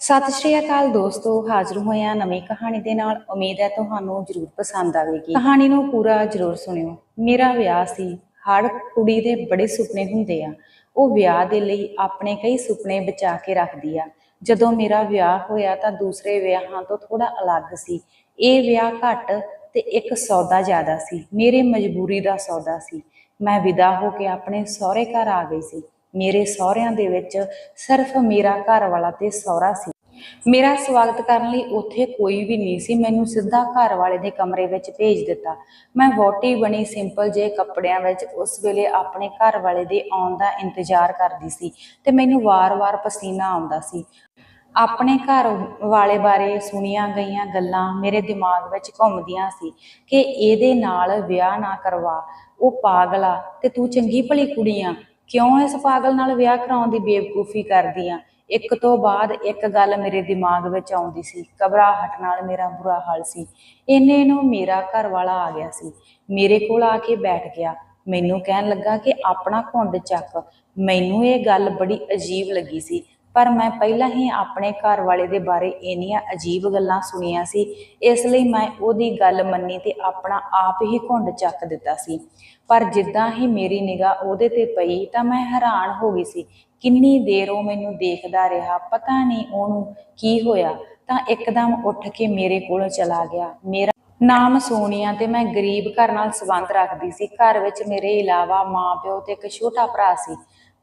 ਸਤਿ ਸ਼੍ਰੀ ਅਕਾਲ ਦੋਸਤੋ, ਹਾਜ਼ਰ ਹੋਏ ਹਾਂ ਨਵੀਂ ਕਹਾਣੀ ਦੇ ਨਾਲ। ਉਮੀਦ ਹੈ ਤੁਹਾਨੂੰ ਜ਼ਰੂਰ ਪਸੰਦ ਆਵੇਗੀ। ਕਹਾਣੀ ਨੂੰ ਪੂਰਾ ਜ਼ਰੂਰ ਸੁਣਿਓ। ਮੇਰਾ ਵਿਆਹ ਸੀ। ਹਰ ਕੁੜੀ ਦੇ ਬੜੇ ਸੁਪਨੇ ਹੁੰਦੇ ਆ। ਉਹ ਵਿਆਹ ਦੇ ਲਈ ਆਪਣੇ ਕਈ ਸੁਪਨੇ ਬਚਾ ਕੇ ਰੱਖਦੀ ਆ। ਜਦੋਂ ਮੇਰਾ ਵਿਆਹ ਹੋਇਆ ਤਾਂ ਦੂਸਰੇ ਵਿਆਹਾਂ ਤੋਂ ਥੋੜਾ ਅਲੱਗ ਸੀ। ਇਹ ਵਿਆਹ ਘੱਟ ਤੇ ਇੱਕ ਸੌਦਾ ਜ਼ਿਆਦਾ ਸੀ। ਮੇਰੇ ਮਜਬੂਰੀ ਦਾ ਸੌਦਾ ਸੀ। ਮੈਂ ਵਿਦਾ ਹੋ ਕੇ ਆਪਣੇ ਸਹੁਰੇ ਘਰ ਆ ਗਈ ਸੀ। ਮੇਰੇ ਸਹੁਰਿਆਂ ਦੇ ਵਿੱਚ ਸਿਰਫ ਮੇਰਾ ਘਰ ਵਾਲਾ ਤੇ ਸਹੁਰਾ ਸੀ। ਮੇਰਾ ਸਵਾਗਤ ਕਰਨ ਲਈ ਉੱਥੇ ਕੋਈ ਵੀ ਨਹੀਂ ਸੀ। ਮੈਨੂੰ ਸਿੱਧਾ ਘਰ ਵਾਲੇ ਦੇ ਕਮਰੇ ਵਿੱਚ ਭੇਜ ਦਿੱਤਾ। ਮੈਂ ਵੋਟੀ ਬਣੀ ਸਿੰਪਲ ਜੇ ਕੱਪੜਿਆਂ ਵਿੱਚ ਉਸ ਵੇਲੇ ਆਪਣੇ ਘਰ ਵਾਲੇ ਦੇ ਆਉਣ ਦਾ ਇੰਤਜ਼ਾਰ ਕਰਦੀ ਸੀ ਤੇ ਮੈਨੂੰ ਵਾਰ-ਵਾਰ ਪਸੀਨਾ ਆਉਂਦਾ ਸੀ। ਆਪਣੇ ਘਰ ਵਾਲੇ ਬਾਰੇ ਸੁਣੀਆਂ ਗਈਆਂ ਗੱਲਾਂ ਮੇਰੇ ਦਿਮਾਗ ਵਿੱਚ ਘੁੰਮਦੀਆਂ ਸੀ ਕਿ ਇਹਦੇ ਨਾਲ ਵਿਆਹ ਨਾ ਕਰਵਾ। ਉਹ ਪਾਗਲਾ ਤੇ ਤੂੰ ਚੰਗੀ ਭਲੀ ਕੁੜੀ ਆ। ਕਿਉਂ ਇਸ ਪਾਗਲ ਨਾਲ ਵਿਆਹ ਕਰਾਉਣ ਦੀ ਬੇਵਕੂਫੀ ਕਰਦੀ ਆ? ਇੱਕ ਤੋਂ ਬਾਅਦ ਇੱਕ ਗੱਲ ਮੇਰੇ ਦਿਮਾਗ ਵਿੱਚ ਆਉਂਦੀ ਸੀ। ਘਬਰਾਹਟ ਨਾਲ ਮੇਰਾ ਬੁਰਾ ਹਾਲ ਸੀ। ਇੰਨੇ ਨੂੰ ਮੇਰਾ ਘਰ ਵਾਲਾ ਆ ਗਿਆ ਸੀ। ਮੇਰੇ ਕੋਲ ਆ ਕੇ ਬੈਠ ਗਿਆ। ਮੈਨੂੰ ਕਹਿਣ ਲੱਗਾ ਕਿ ਆਪਣਾ ਘੁੰਡ ਚੱਕ। ਮੈਨੂੰ ਇਹ ਗੱਲ ਬੜੀ ਅਜੀਬ ਲੱਗੀ ਸੀ। ਪਰ ਮੈਂ ਪਹਿਲਾਂ ਹੀ ਆਪਣੇ ਘਰ ਵਾਲੇ ਦੇ ਬਾਰੇ ਇੰਨੀਆਂ ਅਜੀਬ ਗੱਲਾਂ ਸੁਣੀਆਂ ਸੀ, ਇਸ ਲਈ ਮੈਂ ਉਹਦੀ ਗੱਲ ਮੰਨੀ ਤੇ ਆਪਣਾ ਆਪ ਹੀ ਘੁੰਡ ਚੱਕ ਦਿੱਤਾ ਸੀ। ਪਰ ਜਿੱਦਾਂ ਹੀ ਮੇਰੀ ਨਿਗਾਹ ਉਹਦੇ ਤੇ ਪਈ ਤਾਂ ਮੈਂ ਹੈਰਾਨ ਹੋ ਗਈ ਸੀ। ਕਿੰਨੀ ਦੇਰ ਉਹ ਮੈਨੂੰ ਦੇਖਦਾ ਰਿਹਾ, ਪਤਾ ਨਹੀਂ ਉਹਨੂੰ ਕੀ ਹੋਇਆ। ਤਾਂ ਇੱਕਦਮ ਉੱਠ ਕੇ ਮੇਰੇ ਕੋਲ ਚਲਾ ਗਿਆ। ਮੇਰਾ ਨਾਮ ਸੋਨੀਆ ਤੇ ਮੈਂ ਗਰੀਬ ਘਰ ਨਾਲ ਸੰਬੰਧ ਰੱਖਦੀ ਸੀ। ਘਰ ਵਿੱਚ ਮੇਰੇ ਇਲਾਵਾ ਮਾਂ ਪਿਓ ਤੇ ਇੱਕ ਛੋਟਾ ਭਰਾ ਸੀ।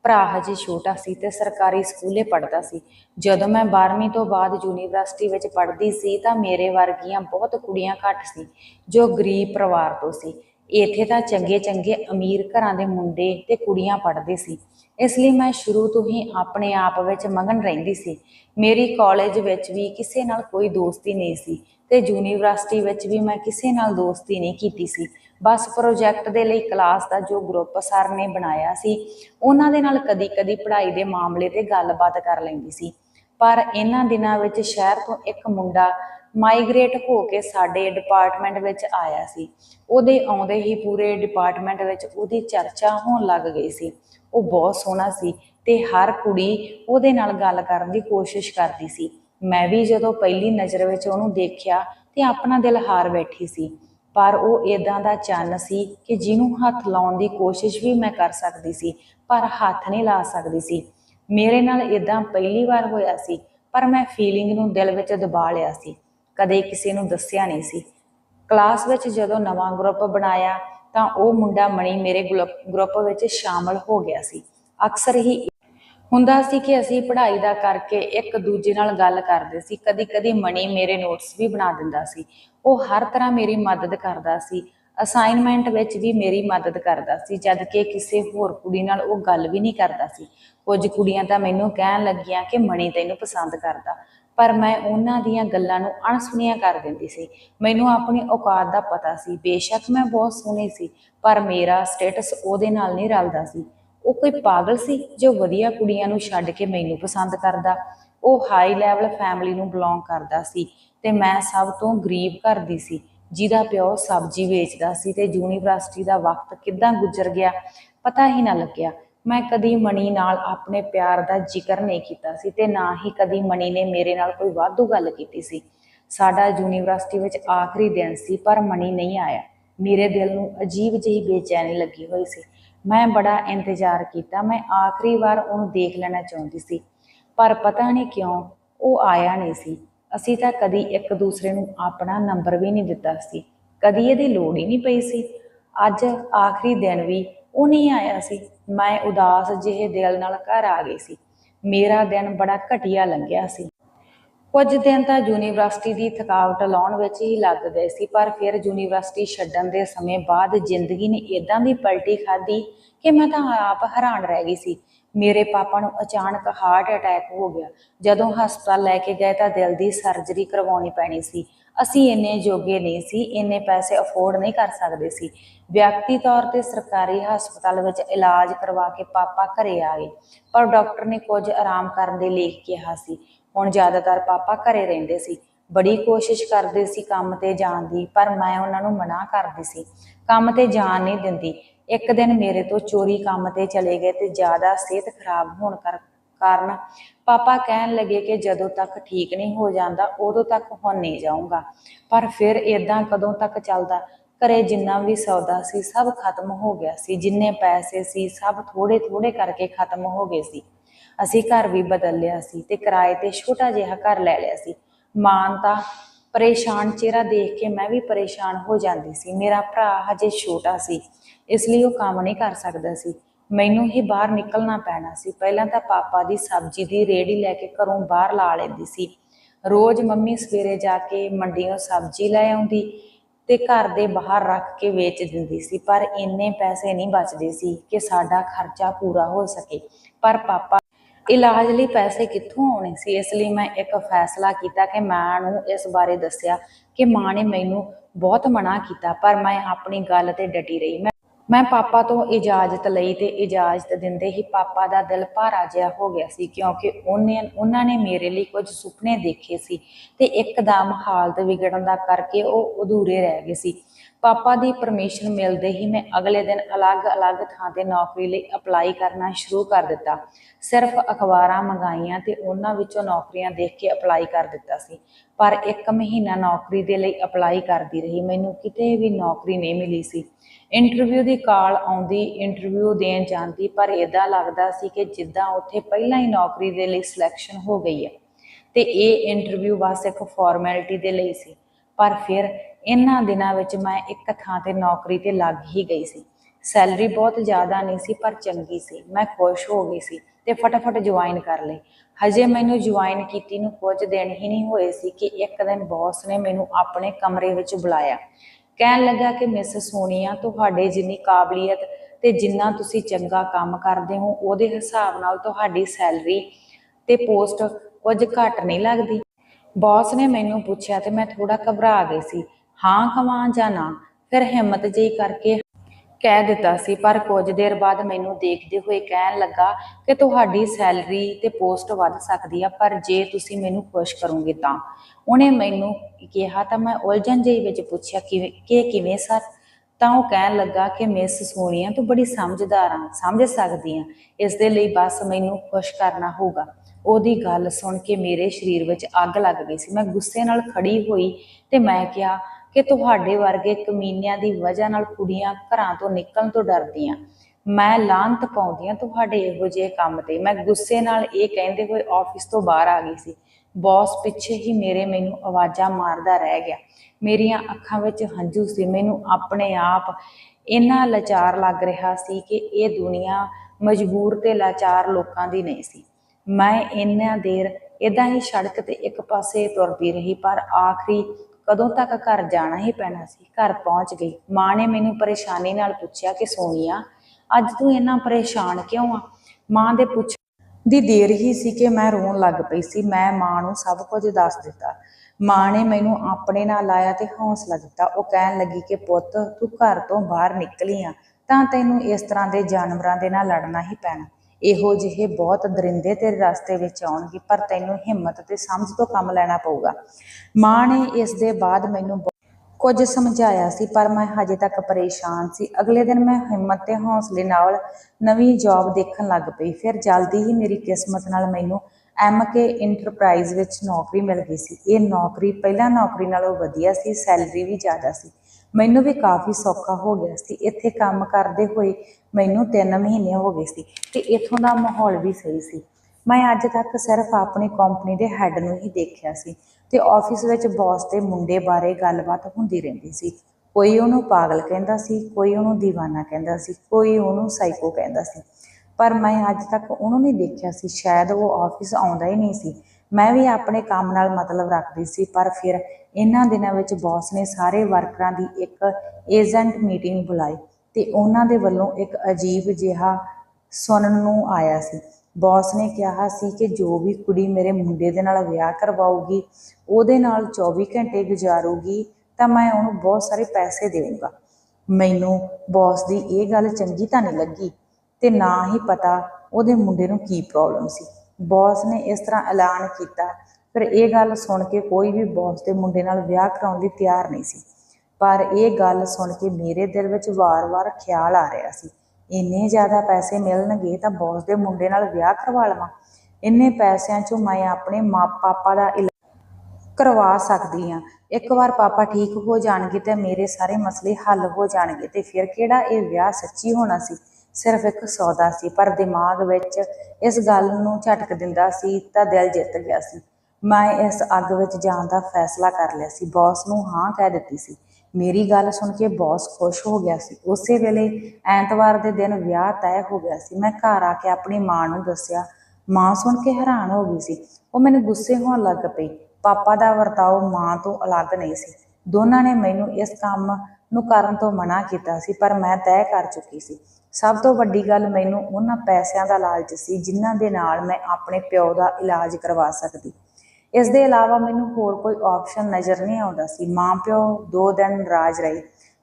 ਭਰਾ ਹਜੇ ਛੋਟਾ ਸੀ ਤੇ ਸਰਕਾਰੀ ਸਕੂਲੇ ਪੜ੍ਹਦਾ ਸੀ। ਜਦੋਂ ਮੈਂ 12ਵੀਂ ਤੋਂ ਬਾਅਦ ਯੂਨੀਵਰਸਿਟੀ ਵਿੱਚ ਪੜ੍ਹਦੀ ਸੀ ਤਾਂ ਮੇਰੇ ਵਰਗੀਆਂ ਬਹੁਤ ਕੁੜੀਆਂ ਘੱਟ ਸੀ, ਜੋ ਗਰੀਬ ਪਰਿਵਾਰ ਤੋਂ ਸੀ। ਇੱਥੇ ਤਾਂ ਚੰਗੇ ਚੰਗੇ ਅਮੀਰ ਘਰਾਂ ਦੇ ਮੁੰਡੇ ਤੇ ਕੁੜੀਆਂ ਪੜ੍ਹਦੇ ਸੀ। ਇਸ ਲਈ ਮੈਂ ਸ਼ੁਰੂ ਤੋਂ ਹੀ ਆਪਣੇ ਆਪ ਵਿੱਚ ਮਗਨ ਰਹਿੰਦੀ ਸੀ। ਮੇਰੀ ਕਾਲਜ ਵਿੱਚ ਵੀ ਕਿਸੇ ਨਾਲ ਕੋਈ ਦੋਸਤੀ ਨਹੀਂ ਸੀ ਤੇ ਯੂਨੀਵਰਸਿਟੀ ਵਿੱਚ ਵੀ ਮੈਂ ਕਿਸੇ ਨਾਲ ਦੋਸਤੀ ਨਹੀਂ ਕੀਤੀ ਸੀ। ਬਸ ਪ੍ਰੋਜੈਕਟ ਦੇ ਲਈ ਕਲਾਸ ਦਾ ਜੋ ਗਰੁੱਪ ਸਰ ਨੇ ਬਣਾਇਆ ਸੀ, ਉਹਨਾਂ ਦੇ ਨਾਲ ਕਦੀ-ਕਦੀ ਪੜ੍ਹਾਈ ਦੇ ਮਾਮਲੇ ਤੇ ਗੱਲਬਾਤ ਕਰ ਲੈਂਦੀ ਸੀ। ਪਰ ਇਹਨਾਂ ਦਿਨਾਂ ਵਿੱਚ ਸ਼ਹਿਰ ਤੋਂ ਇੱਕ ਮੁੰਡਾ ਮਾਈਗ੍ਰੇਟ ਹੋ ਕੇ ਸਾਡੇ ਡਿਪਾਰਟਮੈਂਟ ਵਿੱਚ ਆਇਆ ਸੀ। ਉਹਦੇ ਆਉਂਦੇ ਹੀ ਪੂਰੇ ਡਿਪਾਰਟਮੈਂਟ ਵਿੱਚ ਉਹਦੀ ਚਰਚਾ ਹੋਣ ਲੱਗ ਗਈ ਸੀ। ਉਹ ਬਹੁਤ ਸੋਹਣਾ ਸੀ ਤੇ ਹਰ ਕੁੜੀ ਉਹਦੇ ਨਾਲ ਗੱਲ ਕਰਨ ਦੀ ਕੋਸ਼ਿਸ਼ ਕਰਦੀ ਸੀ। ਮੈਂ ਵੀ ਜਦੋਂ ਪਹਿਲੀ ਨਜ਼ਰ ਵਿੱਚ ਉਹਨੂੰ ਦੇਖਿਆ ਤੇ ਆਪਣਾ ਦਿਲ ਹਾਰ ਬੈਠੀ ਸੀ। ਪਰ ਉਹ ਇਦਾਂ ਦਾ ਚੰਨ ਸੀ ਕਿ ਜਿਹਨੂੰ ਹੱਥ ਲਾਉਣ ਦੀ ਕੋਸ਼ਿਸ਼ ਵੀ ਮੈਂ ਕਰ ਸਕਦੀ ਸੀ, ਪਰ ਹੱਥ ਨਹੀਂ ਲਾ ਸਕਦੀ ਸੀ। ਮੇਰੇ ਨਾਲ ਇਦਾਂ ਪਹਿਲੀ ਵਾਰ ਹੋਇਆ ਸੀ, ਪਰ ਮੈਂ ਫੀਲਿੰਗ ਨੂੰ ਦਿਲ ਵਿੱਚ ਦਬਾ ਲਿਆ ਸੀ। ਕਦੇ ਕਿਸੇ ਨੂੰ ਦੱਸਿਆ ਨਹੀਂ ਸੀ। ਕਲਾਸ ਵਿੱਚ ਜਦੋਂ ਨਵਾਂ ਗਰੁੱਪ ਬਣਾਇਆ ਤਾਂ ਉਹ ਮੁੰਡਾ ਮਣੀ ਮੇਰੇ ਗਰੁੱਪ ਵਿੱਚ ਸ਼ਾਮਲ ਹੋ ਗਿਆ ਸੀ। ਅਕਸਰ ਹੀ ਹੁੰਦਾ ਸੀ ਕਿ ਅਸੀਂ ਪੜ੍ਹਾਈ ਦਾ ਕਰਕੇ ਇੱਕ ਦੂਜੇ ਨਾਲ ਗੱਲ ਕਰਦੇ ਸੀ, ਕਦੀ-ਕਦੀ ਮਣੀ ਮੇਰੇ ਨੋਟਸ ਵੀ ਬਣਾ ਦਿੰਦਾ ਸੀ। ਉਹ ਹਰ ਤਰ੍ਹਾਂ ਮੇਰੀ ਮਦਦ ਕਰਦਾ ਸੀ। ਅਸਾਈਨਮੈਂਟ ਵਿੱਚ ਵੀ ਮੇਰੀ ਮਦਦ ਕਰਦਾ ਸੀ, ਜਦ ਕਿ ਕਿਸੇ ਹੋਰ ਕੁੜੀ ਨਾਲ ਉਹ ਗੱਲ ਵੀ ਨਹੀਂ ਕਰਦਾ ਸੀ। ਕੁਝ ਕੁੜੀਆਂ ਤਾਂ ਮੈਨੂੰ ਕਹਿਣ ਲੱਗੀਆਂ ਕਿ ਮਣੀ ਤੈਨੂੰ ਪਸੰਦ ਕਰਦਾ, ਪਰ ਮੈਂ ਉਹਨਾਂ ਦੀਆਂ ਗੱਲਾਂ ਨੂੰ ਅਣਸੁਣੀਆਂ ਕਰ ਦਿੰਦੀ ਸੀ। ਮੈਨੂੰ ਆਪਣੀ ਔਕਾਤ ਦਾ ਪਤਾ ਸੀ। ਬੇਸ਼ੱਕ ਮੈਂ ਬਹੁਤ ਸੋਹਣੀ ਸੀ, ਪਰ ਮੇਰਾ ਸਟੇਟਸ ਉਹਦੇ ਨਾਲ ਨਹੀਂ ਰਲਦਾ ਸੀ। ਉਹ ਕੋਈ ਪਾਗਲ ਸੀ ਜੋ ਵਧੀਆ ਕੁੜੀਆਂ ਨੂੰ ਛੱਡ ਕੇ ਮੈਨੂੰ ਪਸੰਦ ਕਰਦਾ? ਉਹ ਹਾਈ ਲੈਵਲ ਫੈਮਿਲੀ ਨੂੰ ਬਿਲੋਂਗ ਕਰਦਾ ਸੀ ਤੇ ਮੈਂ ਸਭ ਤੋਂ ਗਰੀਬ ਘਰ ਦੀ ਸੀ। ਜਿਹਦਾ ਪਿਓ ਸਬਜ਼ੀ ਵੇਚਦਾ ਸੀ ਤੇ ਯੂਨੀਵਰਸਿਟੀ ਦਾ ਵਕਤ ਕਿੱਦਾਂ ਗੁਜ਼ਰ ਗਿਆ ਪਤਾ ਹੀ ਨਾ ਲੱਗਿਆ। ਮੈਂ ਕਦੀ ਮਣੀ ਨਾਲ ਆਪਣੇ ਪਿਆਰ ਦਾ ਜ਼ਿਕਰ ਨਹੀਂ ਕੀਤਾ ਸੀ ਤੇ ਨਾ ਹੀ ਕਦੀ ਮਣੀ ਨੇ ਮੇਰੇ ਨਾਲ ਕੋਈ ਵਾਧੂ ਗੱਲ ਕੀਤੀ ਸੀ। ਸਾਡਾ ਯੂਨੀਵਰਸਿਟੀ ਵਿੱਚ ਆਖਰੀ ਦਿਨ ਸੀ ਪਰ ਮਣੀ ਨਹੀਂ ਆਇਆ। ਮੇਰੇ ਦਿਲ ਨੂੰ ਅਜੀਬ ਜਿਹੀ ਬੇਚੈਨੀ ਲੱਗੀ ਹੋਈ ਸੀ। ਮੈਂ ਬੜਾ ਇੰਤਜ਼ਾਰ ਕੀਤਾ, ਮੈਂ ਆਖਰੀ ਵਾਰ ਉਹਨੂੰ ਦੇਖ ਲੈਣਾ ਚਾਹੁੰਦੀ ਸੀ, ਪਰ ਪਤਾ ਨਹੀਂ ਕਿਉਂ ਉਹ ਆਇਆ ਨਹੀਂ ਸੀ। ਅਸੀਂ ਤਾਂ ਕਦੀ ਇੱਕ ਦੂਸਰੇ ਨੂੰ ਆਪਣਾ ਨੰਬਰ ਵੀ ਨਹੀਂ ਦਿੱਤਾ ਸੀ, ਕਦੀ ਇਹਦੀ ਲੋੜ ਹੀ ਨਹੀਂ ਪਈ ਸੀ। ਅੱਜ ਆਖਰੀ ਦਿਨ ਵੀ ਉਹ ਨਹੀਂ ਆਇਆ ਸੀ, ਮੈਂ ਉਦਾਸ ਜਿਹੇ ਦਿਲ ਨਾਲ ਘਰ ਆ ਗਈ ਸੀ। ਮੇਰਾ ਦਿਨ ਬੜਾ ਘਟੀਆ ਲੰਘਿਆ ਸੀ। ਕੁਝ ਦਿਨ ਤਾਂ ਯੂਨੀਵਰਸਿਟੀ ਦੀ ਥਕਾਵਟ ਲਾਉਣ ਵਿੱਚ ਹੀ ਲੱਗ ਗਏ ਸੀ, ਪਰ ਫਿਰ ਯੂਨੀਵਰਸਿਟੀ ਛੱਡਣ ਦੇ ਸਮੇਂ ਬਾਅਦ ਜ਼ਿੰਦਗੀ ਨੇ ਇਦਾਂ ਦੀ ਪਲਟੀ ਖਾਧੀ ਕਿ ਮੈਂ ਤਾਂ ਆਪ ਹੈਰਾਨ ਰਹਿ ਗਈ ਸੀ। ਮੇਰੇ ਪਾਪਾ ਨੂੰ ਅਚਾਨਕ ਹਾਰਟ ਅਟੈਕ ਹੋ ਗਿਆ। ਜਦੋਂ ਹਸਪਤਾਲ ਲੈ ਕੇ ਗਏ ਤਾਂ ਦਿਲ ਦੀ ਸਰਜਰੀ ਕਰਵਾਉਣੀ ਪੈਣੀ ਸੀ। ਅਸੀਂ ਇੰਨੇ ਜੋਗੇ ਨਹੀਂ ਸੀ, ਇੰਨੇ ਪੈਸੇ ਅਫੋਰਡ ਨਹੀਂ ਕਰ ਸਕਦੇ ਸੀ। ਵਿਅਕਤੀ ਤੌਰ ਤੇ ਸਰਕਾਰੀ ਹਸਪਤਾਲ ਵਿੱਚ ਇਲਾਜ ਕਰਵਾ ਕੇ ਪਾਪਾ ਘਰੇ ਆ ਗਏ, ਪਰ ਡਾਕਟਰ ਨੇ ਕੁਝ ਆਰਾਮ ਕਰਨ ਦੇ ਲਈ ਕਿਹਾ ਸੀ। ਹੁਣ ਜ਼ਿਆਦਾਤਰ ਪਾਪਾ ਘਰੇ ਰਹਿੰਦੇ ਸੀ। ਬੜੀ ਕੋਸ਼ਿਸ਼ ਕਰਦੇ ਸੀ ਕੰਮ ਤੇ ਜਾਣ ਦੀ, ਪਰ ਮੈਂ ਉਹਨਾਂ ਨੂੰ ਮਨਾ ਕਰਦੀ ਸੀ। ਕੰਮ ਤੇ ਜਾਣ ਨਹੀਂ ਦਿੰਦੀ। ਇੱਕ ਦਿਨ ਮੇਰੇ ਤੋਂ ਚੋਰੀ ਕੰਮ ਤੇ ਚਲੇ ਗਏ ਤੇ ਜ਼ਿਆਦਾ ਸਿਹਤ ਖਰਾਬ ਹੋਣ ਕਰ, ਕਾਰਨ ਪਾਪਾ ਕਹਿਣ ਲੱਗੇ ਕਿ ਜਦੋਂ ਤੱਕ ਠੀਕ ਨਹੀਂ ਹੋ ਜਾਂਦਾ, ਉਦੋਂ ਤੱਕ ਹੁਣ ਨਹੀਂ ਜਾਊਂਗਾ। ਪਰ ਫਿਰ ਇਦਾਂ ਕਦੋਂ ਤੱਕ ਚੱਲਦਾ? ਘਰੇ ਜਿੰਨਾ ਵੀ ਸੌਦਾ ਸੀ, ਸਭ ਖਤਮ ਹੋ ਗਿਆ ਸੀ। ਜਿੰਨੇ ਪੈਸੇ ਸੀ, ਸਭ ਥੋੜੇ ਥੋੜੇ ਕਰਕੇ ਖਤਮ ਹੋ ਗਏ ਸੀ। ਅਸੀਂ ਘਰ ਵੀ ਬਦਲ ਲਿਆ ਸੀ ਤੇ ਕਿਰਾਏ ਤੇ ਛੋਟਾ ਜਿਹਾ ਘਰ ਲੈ ਲਿਆ ਸੀ। ਮਾਨ ਤਾਂ ਪਰੇਸ਼ਾਨ ਚਿਹਰਾ ਦੇਖ ਕੇ ਮੈਂ ਵੀ ਪਰੇਸ਼ਾਨ ਹੋ ਜਾਂਦੀ ਸੀ। ਮੇਰਾ ਭਰਾ ਹਜੇ ਛੋਟਾ ਸੀ, ਇਸ ਲਈ ਉਹ ਕੰਮ ਨਹੀਂ ਕਰ ਸਕਦਾ ਸੀ। ਮੈਨੂੰ ਹੀ ਬਾਹਰ ਨਿਕਲਣਾ ਪੈਣਾ ਸੀ। ਪਹਿਲਾਂ ਤਾਂ ਪਾਪਾ ਦੀ ਸਬਜ਼ੀ ਦੀ ਰੇੜੀ ਲੈ ਕੇ ਘਰੋਂ ਬਾਹਰ ਲਾ ਲੈਂਦੀ ਸੀ। ਰੋਜ਼ ਮੰਮੀ ਸਵੇਰੇ ਜਾ ਕੇ ਮੰਡੀੋਂ ਸਬਜ਼ੀ ਲੈ ਆਉਂਦੀ ਤੇ ਘਰ ਦੇ ਬਾਹਰ ਰੱਖ ਕੇ ਵੇਚ ਦਿੰਦੀ ਸੀ। ਪਰ ਇੰਨੇ ਪੈਸੇ ਨਹੀਂ ਬਚਦੇ ਸੀ ਕਿ ਸਾਡਾ ਖਰਚਾ ਪੂਰਾ ਹੋ ਸਕੇ। ਪਰ ਪਾਪਾ ਇਲਾਜ ਲਈ ਪੈਸੇ ਕਿੱਥੋਂ ਆਉਣੇ ਸੀ? ਇਸ ਲਈ ਮੈਂ ਇੱਕ ਫੈਸਲਾ ਕੀਤਾ ਕਿ ਮਾਂ ਨੂੰ ਇਸ ਬਾਰੇ ਦੱਸਿਆ ਕਿ ਮਾਂ ਨੇ ਮੈਨੂੰ ਬਹੁਤ ਮਨਾ ਕੀਤਾ, ਪਰ ਮੈਂ ਆਪਣੀ ਗੱਲ ਤੇ ਡਟੀ ਰਹੀ। ਮੈਂ ਮੈਂ ਪਾਪਾ ਤੋਂ ਇਜਾਜ਼ਤ ਲਈ ਤੇ ਇਜਾਜ਼ਤ ਦਿੰਦੇ ਹੀ ਪਾਪਾ ਦਾ ਦਿਲ ਭਾਰਾ ਜਿਹਾ ਹੋ ਗਿਆ ਸੀ, ਕਿਉਂਕਿ ਉਹਨੇ, ਉਹਨਾਂ ਨੇ ਮੇਰੇ ਲਈ ਕੁਝ ਸੁਪਨੇ ਦੇਖੇ ਸੀ ਤੇ ਇੱਕਦਮ ਹਾਲਤ ਵਿਗੜਨ ਦਾ ਕਰਕੇ ਉਹ ਅਧੂਰੇ ਰਹਿ ਗਏ ਸੀ। ਪਾਪਾ ਦੀ ਪਰਮਿਸ਼ਨ ਮਿਲਦੇ ਹੀ ਮੈਂ ਅਗਲੇ ਦਿਨ ਅਲੱਗ-ਅਲੱਗ ਥਾਂ ਤੇ ਨੌਕਰੀ ਲਈ ਅਪਲਾਈ ਕਰਨਾ ਸ਼ੁਰੂ ਕਰ ਦਿੱਤਾ। ਸਿਰਫ ਅਖਬਾਰਾਂ ਮੰਗਾਈਆਂ ਤੇ ਉਹਨਾਂ ਵਿੱਚੋਂ ਨੌਕਰੀਆਂ ਦੇਖ ਕੇ ਅਪਲਾਈ ਕਰ ਦਿੱਤਾ ਸੀ। ਪਰ ਇੱਕ ਮਹੀਨਾ ਨੌਕਰੀ ਦੇ ਲਈ ਅਪਲਾਈ ਕਰਦੀ ਰਹੀ। ਮੈਨੂੰ ਕਿਤੇ ਵੀ ਨੌਕਰੀ ਨਹੀਂ ਮਿਲੀ ਸੀ। ਇੰਟਰਵਿਊ ਦੀ ਕਾਲ ਆਉਂਦੀ ਇੰਟਰਵਿਊ ਦੇਣ ਜਾਂਦੀ, ਪਰ ਇਦਾਂ ਲੱਗਦਾ ਸੀ ਕਿ ਜਿੱਦਾਂ ਉੱਥੇ ਪਹਿਲਾਂ ਹੀ ਨੌਕਰੀ ਦੇ ਲਈ ਸਿਲੈਕਸ਼ਨ ਹੋ ਗਈ ਹੈ। ਤੇ ਇਹ ਇੰਟਰਵਿਊ ਬਸ ਇੱਕ ਫਾਰਮੈਲਿਟੀ ਦੇ ਲਈ ਸੀ। ਪਰ ਫਿਰ ਇਹਨਾਂ ਦਿਨਾਂ ਵਿੱਚ ਮੈਂ ਇੱਕ ਥਾਂ ਤੇ ਨੌਕਰੀ ਤੇ ਲੱਗ ਹੀ ਗਈ ਸੀ। ਸੈਲਰੀ ਬਹੁਤ ਜ਼ਿਆਦਾ ਨਹੀਂ ਸੀ, ਪਰ ਚੰਗੀ ਸੀ। ਮੈਂ ਖੁਸ਼ ਹੋ ਗਈ ਸੀ ਤੇ ਫਟਾਫਟ ਜੁਆਇਨ ਕਰ ਲਈ। ਹਜੇ ਮੈਨੂੰ ਜੁਆਇਨ ਕੀਤੀ ਨੂੰ ਕੁਝ ਦਿਨ ਹੀ ਨਹੀਂ ਹੋਏ ਸੀ ਕਿ ਇੱਕ ਦਿਨ ਬੌਸ ਨੇ ਮੈਨੂੰ ਆਪਣੇ ਕਮਰੇ ਵਿੱਚ ਬੁਲਾਇਆ। ਕਹਿਣ ਲੱਗਾ ਕਿ, ਮਿਸ ਸੋਨੀਆ, ਤੁਹਾਡੇ ਜਿੰਨੀ ਕਾਬਲੀਅਤ ਤੇ ਜਿੰਨਾ ਤੁਸੀਂ ਚੰਗਾ ਕੰਮ ਕਰਦੇ ਹੋ, ਉਹਦੇ ਹਿਸਾਬ ਨਾਲ ਤੁਹਾਡੀ ਸੈਲਰੀ ਤੇ ਪੋਸਟ ਕੁਝ ਘੱਟ ਨਹੀਂ ਲੱਗਦੀ। ਬੌਸ ਨੇ ਮੈਨੂੰ ਪੁੱਛਿਆ ਤੇ ਮੈਂ ਥੋੜਾ ਘਬਰਾ ਗਈ ਸੀ। ਹਾਂ ਕਵਾਂ ਜਾਂ ਨਾ, ਫਿਰ ਹਿੰਮਤ ਜਿਹੀ ਕਰਕੇ ਕਹਿ ਦਿੱਤਾ ਸੀ, ਪਰ ਕੁਝ ਦੇਰ ਬਾਅਦ ਮੈਨੂੰ ਦੇਖਦੇ ਹੋਏ ਕਹਿਣ ਲੱਗਾ ਕਿ ਤੁਹਾਡੀ ਸੈਲਰੀ ਤੇ ਪੋਸਟ ਵੱਧ ਸਕਦੀ ਆ, ਪਰ ਜੇ ਤੁਸੀਂ ਮੈਨੂੰ ਖੁਸ਼ ਕਰੋਗੇ ਤਾਂ। ਉਹਨੇ ਮੈਨੂੰ ਕਿਹਾ, ਤਾਂ ਮੈਂ ਉਲਝਣ ਜਿਹੀ ਵਿੱਚ ਪੁੱਛਿਆ, ਕਿਵੇਂ ਕਿ ਕਿਵੇਂ ਸਰ? ਤਾਂ ਉਹ ਕਹਿਣ ਲੱਗਾ ਕਿ ਮਿਸ ਸੋਨੀਆ, ਤੂੰ ਬੜੀ ਸਮਝਦਾਰ ਆ, ਸਮਝ ਸਕਦੀ ਆ। ਇਸ ਦੇ ਲਈ ਬਸ ਮੈਨੂੰ ਖੁਸ਼ ਕਰਨਾ ਹੋਊਗਾ। ਉਹਦੀ ਗੱਲ ਸੁਣ ਕੇ ਮੇਰੇ ਸਰੀਰ ਵਿੱਚ ਅੱਗ ਲੱਗ ਗਈ ਸੀ। ਮੈਂ ਗੁੱਸੇ ਨਾਲ ਖੜੀ ਹੋਈ ਤੇ ਮੈਂ ਕਿਹਾ ਕਿ ਤੁਹਾਡੇ ਵਰਗੇ ਕਮੀਨਿਆਂ ਦੀ ਵਜ੍ਹਾ ਨਾਲ ਕੁੜੀਆਂ ਘਰਾਂ ਤੋਂ ਨਿਕਲਣ ਤੋਂ ਡਰਦੀਆਂ। ਮੈਂ ਲਾਂਤ ਪਾਉਂਦੀਆਂ ਤੁਹਾਡੇ ਇਹੋ ਜਿਹੇ ਕੰਮ ਤੇ। ਮੈਂ ਗੁੱਸੇ ਨਾਲ ਇਹ ਕਹਿੰਦੇ ਹੋਏ ਆਫਿਸ ਤੋਂ ਬਾਹਰ ਆ ਗਈ ਸੀ। ਬੌਸ ਪਿੱਛੇ ਹੀ ਮੇਰੇ ਮੈਨੂੰ ਆਵਾਜ਼ਾਂ ਮਾਰਦਾ ਰਹਿ ਗਿਆ। ਮੇਰੀਆਂ ਅੱਖਾਂ ਵਿੱਚ ਹੰਝੂ ਸੀ। ਮੈਨੂੰ ਆਪਣੇ ਆਪ ਇੰਨਾ ਲਾਚਾਰ ਲੱਗ ਰਿਹਾ ਸੀ ਕਿ ਇਹ ਦੁਨੀਆ ਮਜਬੂਰ ਤੇ ਲਾਚਾਰ ਲੋਕਾਂ ਦੀ ਨਹੀਂ ਸੀ। ਮੈਂ ਇੰਨਾ ਦੇਰ ਇਦਾਂ ਹੀ ਸੜਕ ਤੇ ਇੱਕ ਪਾਸੇ ਤੁਰਦੀ ਰਹੀ, ਪਰ ਆਖਰੀ ਕਦੋਂ ਤੱਕ ਘਰ ਜਾਣਾ ਹੀ ਪੈਣਾ ਸੀ? ਘਰ ਪਹੁੰਚ ਗਈ। ਮਾਂ ਨੇ ਮੈਨੂੰ ਪਰੇਸ਼ਾਨੀ ਨਾਲ ਪੁੱਛਿਆ ਕਿ ਸੋਨੀਆ, ਅੱਜ ਤੂੰ ਇੰਨਾ ਪਰੇਸ਼ਾਨ ਕਿਉਂ ਆ? ਮਾਂ ਦੇ ਪੁੱਛ ਦੀ ਦੇਰ ਹੀ ਸੀ ਕਿ ਮੈਂ ਰੋਣ ਲੱਗ ਪਈ ਸੀ। ਮੈਂ ਮਾਂ ਨੂੰ ਸਭ ਕੁਝ ਦੱਸ ਦਿੱਤਾ। ਮਾਂ ਨੇ ਮੈਨੂੰ ਆਪਣੇ ਨਾਲ ਲਾਇਆ ਤੇ ਹੌਸਲਾ ਦਿੱਤਾ। ਉਹ ਕਹਿਣ ਲੱਗੀ ਕਿ, ਪੁੱਤ, ਤੂੰ ਘਰ ਤੋਂ ਬਾਹਰ ਨਿਕਲੀ ਆ, ਤਾਂ ਤੈਨੂੰ ਇਸ ਤਰ੍ਹਾਂ ਦੇ ਜਾਨਵਰਾਂ ਦੇ ਨਾਲ ਲੜਨਾ ਹੀ ਪੈਣਾ। ਇਹੋ ਜਿਹੇ ਬਹੁਤ ਦਰਿੰਦੇ ਤੇਰੇ ਰਸਤੇ ਵਿੱਚ ਆਉਣਗੇ, ਪਰ ਤੈਨੂੰ ਹਿੰਮਤ ਤੇ ਸਮਝ ਤੋਂ ਕੰਮ ਲੈਣਾ ਪਊਗਾ। ਮਾਂ ਨੇ ਇਸ ਦੇ ਬਾਅਦ ਮੈਨੂੰ ਕੁਝ ਸਮਝਾਇਆ ਸੀ, ਪਰ ਮੈਂ ਹਜੇ ਤੱਕ ਪਰੇਸ਼ਾਨ ਸੀ। ਅਗਲੇ ਦਿਨ ਮੈਂ ਹਿੰਮਤ ਤੇ ਹੌਸਲੇ ਨਾਲ ਨਵੀਂ ਜੌਬ ਦੇਖਣ ਲੱਗ ਪਈ। ਫਿਰ ਜਲਦੀ ਹੀ ਮੇਰੀ ਕਿਸਮਤ ਨਾਲ ਮੈਨੂੰ ਕੇ ਇੰਟਰਪ੍ਰਾਈਜ਼ ਵਿੱਚ ਨੌਕਰੀ ਮਿਲ ਗਈ ਸੀ। ਇਹ ਨੌਕਰੀ, ਪਹਿਲਾਂ ਨੌਕਰੀ ਨਾਲੋਂ ਵਧੀਆ ਸੀ, ਸੈਲਰੀ ਵੀ ਜ਼ਿਆਦਾ ਸੀ। ਮੈਨੂੰ ਵੀ ਕਾਫੀ ਸੌਖਾ ਹੋ ਗਿਆ ਸੀ। ਇੱਥੇ ਕੰਮ ਕਰਦੇ ਹੋਏ ਮੈਨੂੰ 3 ਮਹੀਨੇ ਹੋ ਗਏ ਸੀ ਤੇ ਇੱਥੋਂ ਦਾ ਮਾਹੌਲ ਵੀ ਸਹੀ ਸੀ। ਮੈਂ ਅੱਜ ਤੱਕ ਸਿਰਫ ਆਪਣੀ ਕੰਪਨੀ ਦੇ ਹੈੱਡ ਨੂੰ ਹੀ ਦੇਖਿਆ ਸੀ ਤੇ ਆਫਿਸ ਵਿੱਚ ਬੌਸ ਦੇ ਮੁੰਡੇ ਬਾਰੇ ਗੱਲਬਾਤ ਹੁੰਦੀ ਰਹਿੰਦੀ ਸੀ। ਕੋਈ ਉਹਨੂੰ ਪਾਗਲ ਕਹਿੰਦਾ ਸੀ, ਕੋਈ ਉਹਨੂੰ دیਵਾਨਾ ਕਹਿੰਦਾ ਸੀ, ਕੋਈ ਉਹਨੂੰ ਸਾਈਕੋ ਕਹਿੰਦਾ ਸੀ। ਪਰ ਮੈਂ ਅੱਜ ਤੱਕ ਉਹਨੂੰ ਨਹੀਂ ਦੇਖਿਆ ਸੀ, ਸ਼ਾਇਦ ਉਹ ਆਫਿਸ ਆਉਂਦਾ ਹੀ ਨਹੀਂ ਸੀ। ਮੈਂ ਵੀ ਆਪਣੇ ਕੰਮ ਨਾਲ ਮਤਲਬ ਰੱਖਦੀ ਸੀ, ਪਰ ਫਿਰ ਇਹਨਾਂ ਦਿਨਾਂ ਵਿੱਚ ਬੌਸ ਨੇ ਸਾਰੇ ਵਰਕਰਾਂ ਦੀ ਇੱਕ ਏਜੰਟ ਮੀਟਿੰਗ ਬੁਲਾਈ। ਤੇ ਉਹਨਾਂ ਦੇ ਵੱਲੋਂ ਇੱਕ ਅਜੀਬ ਜਿਹਾ ਸੁਣਨ ਨੂੰ ਆਇਆ ਸੀ। ਬੌਸ ਨੇ ਕਿਹਾ ਸੀ ਕਿ ਜੋ ਵੀ ਕੁੜੀ ਮੇਰੇ ਮੁੰਡੇ ਦੇ ਨਾਲ ਵਿਆਹ ਕਰਵਾਊਗੀ, ਉਹਦੇ ਨਾਲ 24 ਘੰਟੇ ਗੁਜ਼ਾਰੂਗੀ, ਤਾਂ ਮੈਂ ਉਹਨੂੰ ਬਹੁਤ ਸਾਰੇ ਪੈਸੇ ਦੇਵਾਂਗਾ ਮੈਨੂੰ ਬੌਸ ਦੀ ਇਹ ਗੱਲ ਚੰਗੀ ਤਾਂ ਨਹੀਂ ਲੱਗੀ ਤੇ ਨਾ ਹੀ ਪਤਾ ਉਹਦੇ ਮੁੰਡੇ ਨੂੰ ਕੀ ਪ੍ਰੋਬਲਮ ਸੀ। ਬੌਸ ਨੇ ਇਸ ਤਰ੍ਹਾਂ ਐਲਾਨ ਕੀਤਾ ਫਿਰ ਇਹ ਗੱਲ ਸੁਣ ਕੇ ਕੋਈ ਵੀ ਬੌਸ ਦੇ ਮੁੰਡੇ ਨਾਲ ਵਿਆਹ ਕਰਾਉਣ ਲਈ ਤਿਆਰ ਨਹੀਂ ਸੀ। ਪਰ ਇਹ ਗੱਲ ਸੁਣ ਕੇ ਮੇਰੇ ਦਿਲ ਵਿੱਚ ਵਾਰ-ਵਾਰ ਖਿਆਲ ਆ ਰਿਹਾ ਸੀ। ਇੰਨੇ ਜ਼ਿਆਦਾ ਪੈਸੇ ਮਿਲਣਗੇ ਤਾਂ ਬੌਸ ਦੇ ਮੁੰਡੇ ਨਾਲ ਵਿਆਹ ਕਰਵਾ ਲਵਾਂ। ਇੰਨੇ ਪੈਸਿਆਂ 'ਚੋਂ ਮੈਂ ਆਪਣੇ ਮਾਂ ਪਾਪਾ ਦਾ ਇਲਾਜ ਕਰਵਾ ਸਕਦੀ ਹਾਂ। ਇੱਕ ਵਾਰ ਪਾਪਾ ਠੀਕ ਹੋ ਜਾਣਗੇ ਤੇ ਮੇਰੇ ਸਾਰੇ ਮਸਲੇ ਹੱਲ ਹੋ ਜਾਣਗੇ ਤੇ ਫਿਰ ਕਿਹੜਾ ਇਹ ਵਿਆਹ ਸੱਚੀ ਹੋਣਾ ਸੀ? ਸਿਰਫ ਇੱਕ ਸੌਦਾ ਸੀ, ਪਰ ਦਿਮਾਗ ਵਿੱਚ ਇਸ ਗੱਲ ਨੂੰ ਝਟਕ ਦਿੰਦਾ ਸੀ ਤਾਂ ਦਿਲ ਜਿੱਤ ਗਿਆ ਸੀ। ਮੈਂ ਇਸ ਅੱਗ ਵਿੱਚ ਜਾਣ ਦਾ ਫੈਸਲਾ ਕਰ ਲਿਆ ਸੀ। ਬੌਸ ਨੂੰ ਹਾਂ ਕਹਿ ਦਿੱਤੀ ਸੀ। ਮੇਰੀ ਗੱਲ ਸੁਣ ਕੇ ਬੌਸ ਖੁਸ਼ ਹੋ ਗਿਆ ਸੀ। ਉਸੇ ਵੇਲੇ ਐਤਵਾਰ ਦੇ ਦਿਨ ਵਿਆਹ ਤੈਅ ਹੋ ਗਿਆ ਸੀ। ਮੈਂ ਘਰ ਆ ਕੇ ਆਪਣੀ ਮਾਂ ਨੂੰ ਦੱਸਿਆ, ਮਾਂ ਸੁਣ ਕੇ ਹੈਰਾਨ ਹੋ ਗਈ ਸੀ। ਉਹ ਮੈਨੂੰ ਗੁੱਸੇ ਹੋਣ ਲੱਗ ਪਈ। ਪਾਪਾ ਦਾ ਵਰਤਾਓ ਮਾਂ ਤੋਂ ਅਲੱਗ ਨਹੀਂ ਸੀ। ਦੋਨਾਂ ਨੇ ਮੈਨੂੰ ਇਸ ਕੰਮ ਨੂੰ ਕਰਨ ਤੋਂ ਮਨਾ ਕੀਤਾ ਸੀ, ਪਰ ਮੈਂ ਤੈਅ ਕਰ ਚੁੱਕੀ ਸੀ। ਸਭ ਤੋਂ ਵੱਡੀ ਗੱਲ ਮੈਨੂੰ ਉਹਨਾਂ ਪੈਸਿਆਂ ਦਾ ਲਾਲਚ ਸੀ, ਜਿਨ੍ਹਾਂ ਦੇ ਨਾਲ ਮੈਂ ਆਪਣੇ ਪਿਓ ਦਾ ਇਲਾਜ ਕਰਵਾ ਸਕਦੀ। ਇਸ ਦੇ ਇਲਾਵਾ ਮੈਨੂੰ ਹੋਰ ਕੋਈ ਆਪਸ਼ਨ ਨਜ਼ਰ ਨਹੀਂ ਆਉਂਦਾ ਸੀ। ਮਾਂ ਪਿਓ ਦੋ ਦਿਨ ਨਾਰਾਜ਼ ਰਹੇ,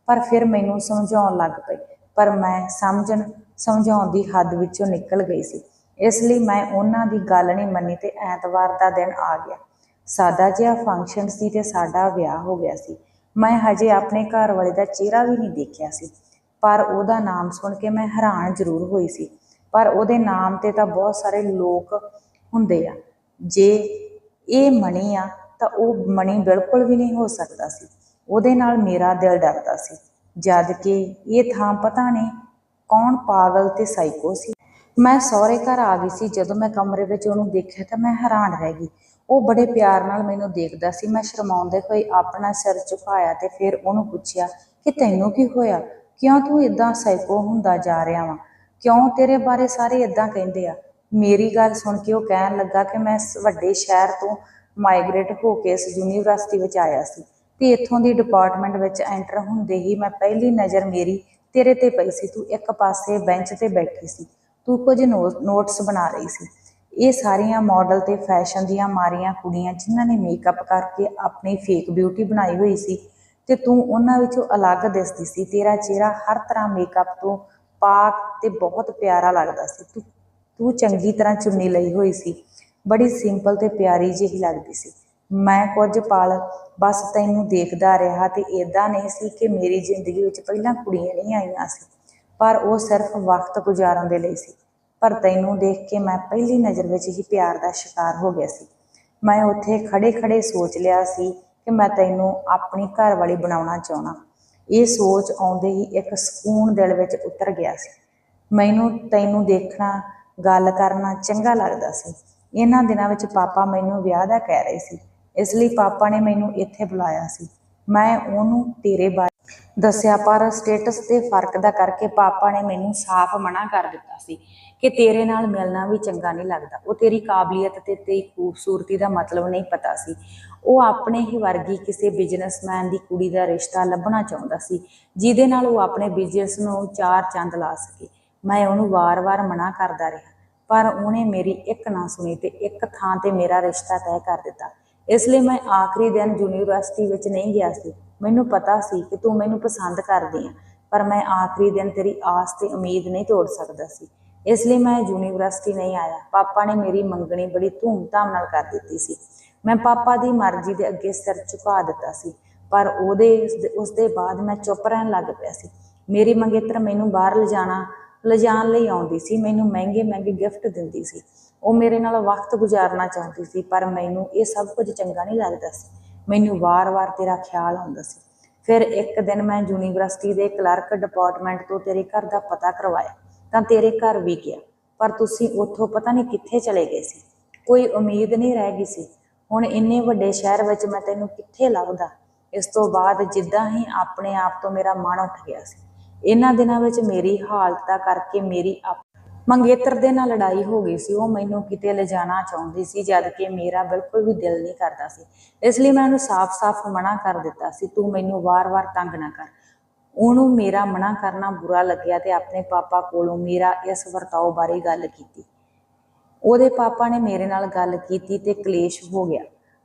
ਪਰ ਫਿਰ ਮੈਨੂੰ ਸਮਝਾਉਣ ਲੱਗ ਪਏ। ਪਰ ਮੈਂ ਸਮਝਣ, ਸਮਝਾਉਣ ਦੀ ਹੱਦ ਵਿੱਚੋਂ ਨਿਕਲ ਗਈ ਸੀ। ਇਸ ਲਈ ਮੈਂ ਉਹਨਾਂ ਦੀ ਗੱਲ ਨਹੀਂ ਮੰਨੀ ਤੇ ਐਤਵਾਰ ਦਾ ਦਿਨ ਆ ਗਿਆ। ਸਾਦਾ ਜਿਹਾ ਫੰਕਸ਼ਨ ਸੀ ਤੇ ਸਾਡਾ ਵਿਆਹ ਹੋ ਗਿਆ ਸੀ। ਮੈਂ ਹਜੇ ਆਪਣੇ ਘਰ ਵਾਲੇ ਦਾ ਚਿਹਰਾ ਵੀ ਨਹੀਂ ਦੇਖਿਆ ਸੀ। ਪਰ ਉਹਦਾ ਨਾਮ ਸੁਣ ਕੇ ਮੈਂ ਹੈਰਾਨ ਜ਼ਰੂਰ ਹੋਈ ਸੀ। ਪਰ ਉਹਦੇ ਨਾਮ ਤੇ ਤਾਂ ਬਹੁਤ ਸਾਰੇ ਲੋਕ ਹੁੰਦੇ ਆ। ਜੇ ਇਹ ਮਣੀ ਆ, ਤਾਂ ਉਹ ਮਣੀ ਬਿਲਕੁਲ ਵੀ ਨਹੀਂ ਹੋ ਸਕਦਾ ਸੀ। ਉਹਦੇ ਨਾਲ ਮੇਰਾ ਦਿਲ ਡਰਦਾ ਸੀ। ਜਦ ਕਿ ਇਹ ਥਾਂ ਪਤਾ ਨਹੀਂ ਕੌਣ ਪਾਗਲ ਤੇ ਸਾਈਕੋ ਸੀ। ਮੈਂ ਸਹੁਰੇ ਘਰ ਆ ਗਈ ਸੀ। ਜਦੋਂ ਮੈਂ ਕਮਰੇ ਵਿੱਚ ਉਹਨੂੰ ਦੇਖਿਆ ਤਾਂ ਮੈਂ ਹੈਰਾਨ ਰਹਿ ਗਈ। ਉਹ ਬੜੇ ਪਿਆਰ ਨਾਲ ਮੈਨੂੰ ਦੇਖਦਾ ਸੀ। ਮੈਂ ਸ਼ਰਮਾਉਂਦੇ ਹੋਏ ਆਪਣਾ ਸਿਰ ਝੁਕਾਇਆ ਤੇ ਫਿਰ ਉਹਨੂੰ ਪੁੱਛਿਆ ਕਿ ਤੈਨੂੰ ਕੀ ਹੋਇਆ? ਕਿਉਂ ਤੂੰ ਇਦਾਂ ਸਾਈਕੋ ਹੁੰਦਾ ਜਾ ਰਿਹਾ ਵਾ? ਕਿਉਂ ਤੇਰੇ ਬਾਰੇ ਸਾਰੇ ਇਦਾਂ ਕਹਿੰਦੇ ਆ? ਮੇਰੀ ਗੱਲ ਸੁਣ ਕੇ ਉਹ ਕਹਿਣ ਲੱਗਾ ਕਿ ਮੈਂ ਇਸ ਵੱਡੇ ਸ਼ਹਿਰ ਤੋਂ ਮਾਈਗ੍ਰੇਟ ਹੋ ਕੇ ਇਸ ਯੂਨੀਵਰਸਿਟੀ ਵਿੱਚ ਆਇਆ ਸੀ ਤੇ ਇੱਥੋਂ ਦੀ ਡਿਪਾਰਟਮੈਂਟ ਵਿੱਚ ਐਂਟਰ ਹੁੰਦੇ ਹੀ ਮੈਂ ਪਹਿਲੀ ਨਜ਼ਰ ਮੇਰੀ ਤੇਰੇ ਤੇ ਪਈ ਸੀ, ਤੂੰ ਇੱਕ ਪਾਸੇ ਬੈਂਚ ਤੇ ਬੈਠੀ ਸੀ, ਤੂੰ ਕੁਝ ਨੋਟਸ ਬਣਾ ਰਹੀ ਸੀ। ਇਹ ਸਾਰੀਆਂ ਮਾਡਲ ਤੇ ਫੈਸ਼ਨ ਦੀਆਂ ਮਾਰੀਆਂ ਕੁੜੀਆਂ ਜਿਨ੍ਹਾਂ ਨੇ ਮੇਕਅਪ ਕਰਕੇ ਆਪਣੀ ਫੇਕ ਬਿਊਟੀ ਬਣਾਈ ਹੋਈ ਸੀ ਤੇ ਤੂੰ ਉਹਨਾਂ ਵਿੱਚੋਂ ਅਲੱਗ ਦਿਸਦੀ ਸੀ, ਤੇਰਾ ਚਿਹਰਾ ਹਰ ਤਰ੍ਹਾਂ ਮੇਕਅਪ ਤੋਂ ਪਾਕ ਤੇ ਬਹੁਤ ਪਿਆਰਾ ਲੱਗਦਾ ਸੀ। ਤੂੰ ਤੂੰ ਚੰਗੀ ਤਰ੍ਹਾਂ ਚੁੰਨੀ ਲਈ ਹੋਈ ਸੀ। ਬੜੀ ਸਿੰਪਲ ਤੇ ਪਿਆਰੀ ਜਿਹੀ ਲੱਗਦੀ ਸੀ। ਮੈਂ ਕੁਝ ਪਲ ਬਸ ਤੈਨੂੰ ਦੇਖਦਾ ਰਿਹਾ ਤੇ ਇਦਾਂ ਨਹੀਂ ਸੀ ਕਿ ਮੇਰੀ ਜ਼ਿੰਦਗੀ ਵਿੱਚ ਪਹਿਲਾਂ ਕੁੜੀਆਂ ਨਹੀਂ ਆਈਆਂ ਸੀ, ਪਰ ਉਹ ਸਿਰਫ ਵਕਤ ਗੁਜ਼ਾਰਨ ਦੇ ਲਈ ਸੀ। ਪਰ ਤੈਨੂੰ ਦੇਖ ਕੇ ਮੈਂ ਪਹਿਲੀ ਨਜ਼ਰ ਵਿੱਚ ਹੀ ਪਿਆਰ ਦਾ ਸ਼ਿਕਾਰ ਹੋ ਗਿਆ ਸੀ। ਮੈਂ ਉੱਥੇ ਖੜੇ ਖੜੇ ਸੋਚ ਲਿਆ ਸੀ ਕਿ ਮੈਂ ਤੈਨੂੰ ਆਪਣੀ ਘਰ ਵਾਲੀ ਬਣਾਉਣਾ ਚਾਹਣਾ ਇਹ ਸੋਚ ਆਉਂਦੇ ਹੀ ਇੱਕ ਸਕੂਨ ਦਿਲ ਵਿੱਚ ਉਤਰ ਗਿਆ ਸੀ। ਮੈਨੂੰ ਤੈਨੂੰ ਦੇਖਣਾ ਗੱਲ ਕਰਨਾ ਚੰਗਾ ਲੱਗਦਾ ਸੀ। ਇਹਨਾਂ ਦਿਨਾਂ ਵਿੱਚ ਪਾਪਾ ਮੈਨੂੰ ਵਿਆਹ ਦਾ ਕਹਿ ਰਹੇ ਸੀ। ਇਸ ਲਈ ਪਾਪਾ ਨੇ ਮੈਨੂੰ ਇੱਥੇ ਬੁਲਾਇਆ ਸੀ। ਮੈਂ ਉਹਨੂੰ ਤੇਰੇ ਬਾਰੇ ਦੱਸਿਆ, ਪਰ ਸਟੇਟਸ ਤੇ ਫ਼ਰਕ ਦਾ ਕਰਕੇ ਪਾਪਾ ਨੇ ਮੈਨੂੰ ਸਾਫ਼ ਮਨਾ ਕਰ ਦਿੱਤਾ ਸੀ ਕਿ ਤੇਰੇ ਨਾਲ ਮਿਲਣਾ ਵੀ ਚੰਗਾ ਨਹੀਂ ਲੱਗਦਾ। ਉਹ ਤੇਰੀ ਕਾਬਲੀਅਤ ਤੇ ਤੇਰੀ ਖੂਬਸੂਰਤੀ ਦਾ ਮਤਲਬ ਨਹੀਂ ਪਤਾ ਸੀ। ਉਹ ਆਪਣੇ ਹੀ ਵਰਗੀ ਕਿਸੇ ਬਿਜ਼ਨਸਮੈਨ ਦੀ ਕੁੜੀ ਦਾ ਰਿਸ਼ਤਾ ਲੱਭਣਾ ਚਾਹੁੰਦਾ ਸੀ, ਜਿਹਦੇ ਨਾਲ ਉਹ ਆਪਣੇ ਬਿਜ਼ਨਸ ਨੂੰ ਚਾਰ ਚੰਦ ਲਾ ਸਕੇ। ਮੈਂ ਉਹਨੂੰ ਵਾਰ-ਵਾਰ ਮਨਾ ਕਰਦਾ ਰਿਹਾ, ਪਰ ਉਹਨੇ ਮੇਰੀ ਇੱਕ ਨਾ ਸੁਣੀ ਤੇ ਇੱਕ ਥਾਂ ਤੇ ਮੇਰਾ ਰਿਸ਼ਤਾ ਤੈਅ ਕਰ ਦਿੱਤਾ। ਇਸ ਲਈ ਮੈਂ ਆਖਰੀ ਦਿਨ ਯੂਨੀਵਰਸਿਟੀ ਵਿੱਚ ਨਹੀਂ ਗਿਆ ਸੀ। ਮੈਨੂੰ ਪਤਾ ਸੀ ਕਿ ਤੂੰ ਮੈਨੂੰ ਪਸੰਦ ਕਰਦੀ ਆ, ਪਰ ਮੈਂ ਆਖਰੀ ਦਿਨ ਤੇਰੀ ਆਸ ਤੇ ਉਮੀਦ ਨਹੀਂ ਤੋੜ ਸਕਦਾ ਸੀ। ਇਸ ਲਈ ਮੈਂ ਯੂਨੀਵਰਸਿਟੀ ਨਹੀਂ ਆਇਆ। ਪਾਪਾ ਨੇ ਮੇਰੀ ਮੰਗਣੀ ਬੜੀ ਧੂਮ ਧਾਮ ਨਾਲ ਕਰ ਦਿੱਤੀ ਸੀ। ਮੈਂ ਪਾਪਾ ਦੀ ਮਰਜ਼ੀ ਦੇ ਅੱਗੇ ਸਿਰ ਝੁਕਾ ਦਿੱਤਾ ਸੀ, ਪਰ ਉਹਦੇ ਉਸ ਦੇ ਬਾਅਦ ਮੈਂ ਚੁੱਪ ਰਹਿਣ ਲੱਗ ਪਿਆ ਸੀ। ਮੇਰੀ ਮੰਗੇਤਰ ਮੈਨੂੰ ਬਾਹਰ ਲਿਜਾਣਾ ਲਿਜਾਣ ਲਈ ਆਉਂਦੀ ਸੀ, ਮੈਨੂੰ ਮਹਿੰਗੇ ਮਹਿੰਗੇ ਗਿਫਟ ਦਿੰਦੀ ਸੀ। ਉਹ ਮੇਰੇ ਨਾਲ ਵਕਤ ਗੁਜ਼ਾਰਨਾ ਚਾਹੁੰਦੀ ਸੀ, ਪਰ ਮੈਨੂੰ ਇਹ ਸਭ ਕੁਝ ਚੰਗਾ ਨਹੀਂ ਲੱਗਦਾ ਸੀ। ਮੈਨੂੰ ਵਾਰ-ਵਾਰ ਤੇਰਾ ਖਿਆਲ ਆਉਂਦਾ ਸੀ। ਫਿਰ ਇੱਕ ਦਿਨ ਮੈਂ ਯੂਨੀਵਰਸਿਟੀ ਦੇ ਕਲਰਕ ਡਿਪਾਰਟਮੈਂਟ ਤੋਂ ਤੇਰੇ ਘਰ ਦਾ ਪਤਾ ਕਰਵਾਇਆ, ਤਾਂ ਤੇਰੇ ਘਰ ਵੀ ਗਿਆ। ਪਰ ਤੁਸੀਂ ਉੱਥੋਂ ਪਤਾ ਨਹੀਂ ਕਿੱਥੇ ਚਲੇ ਗਏ ਸੀ। ਕੋਈ ਉਮੀਦ ਨਹੀਂ ਰਹਿ ਗਈ ਸੀ। ਹੁਣ ਇੰਨੇ ਵੱਡੇ ਸ਼ਹਿਰ ਵਿੱਚ ਮੈਂ ਤੈਨੂੰ ਕਿੱਥੇ ਲੱਭਦਾ? ਇਸ ਤੋਂ ਬਾਅਦ ਜਿੱਦਾਂ ਹੀ ਆਪਣੇ ਆਪ ਤੋਂ ਮੇਰਾ ਮਨ ਉੱਠ ਗਿਆ ਸੀ। ਇਹਨਾਂ ਦਿਨਾਂ ਵਿੱਚ ਮੇਰੀ ਹਾਲਤ ਦਾ ਕਰਕੇ ਮੇਰੀ ਆਪ- ਮੰਗੇਤਰ ਦੇ ਨਾਲ ਲੜਾਈ ਹੋ ਗਈ ਸੀ। ਉਹ ਮੈਨੂੰ ਕਿਤੇ ਲਿਜਾਣਾ ਚਾਹੁੰਦੀ ਸੀ, ਜਦ ਕਿ ਮੇਰਾ ਬਿਲਕੁਲ ਵੀ ਦਿਲ ਨਹੀਂ ਕਰਦਾ ਸੀ। ਇਸ ਲਈ ਮੈਂ ਉਹਨੂੰ ਸਾਫ਼-ਸਾਫ਼ ਮਨਾ ਕਰ ਦਿੱਤਾ ਸੀ, ਤੂੰ ਮੈਨੂੰ ਵਾਰ-ਵਾਰ ਤੰਗ ਨਾ ਕਰ। ਉਹਨੂੰ ਮੇਰਾ ਮਨਾ ਕਰਨਾ ਬੁਰਾ ਲੱਗਿਆ ਤੇ ਆਪਣੇ ਪਾਪਾ ਕੋਲੋਂ ਮੇਰਾ ਇਸ ਵਰਤਾਓ ਬਾਰੇ ਗੱਲ ਕੀਤੀ। ਉਹਦੇ ਪਾਪਾ ਨੇ ਮੇਰੇ ਨਾਲ ਗੱਲ ਕੀਤੀ ਤੇ ਕਲੇਸ਼ ਹੋ ਗਿਆ।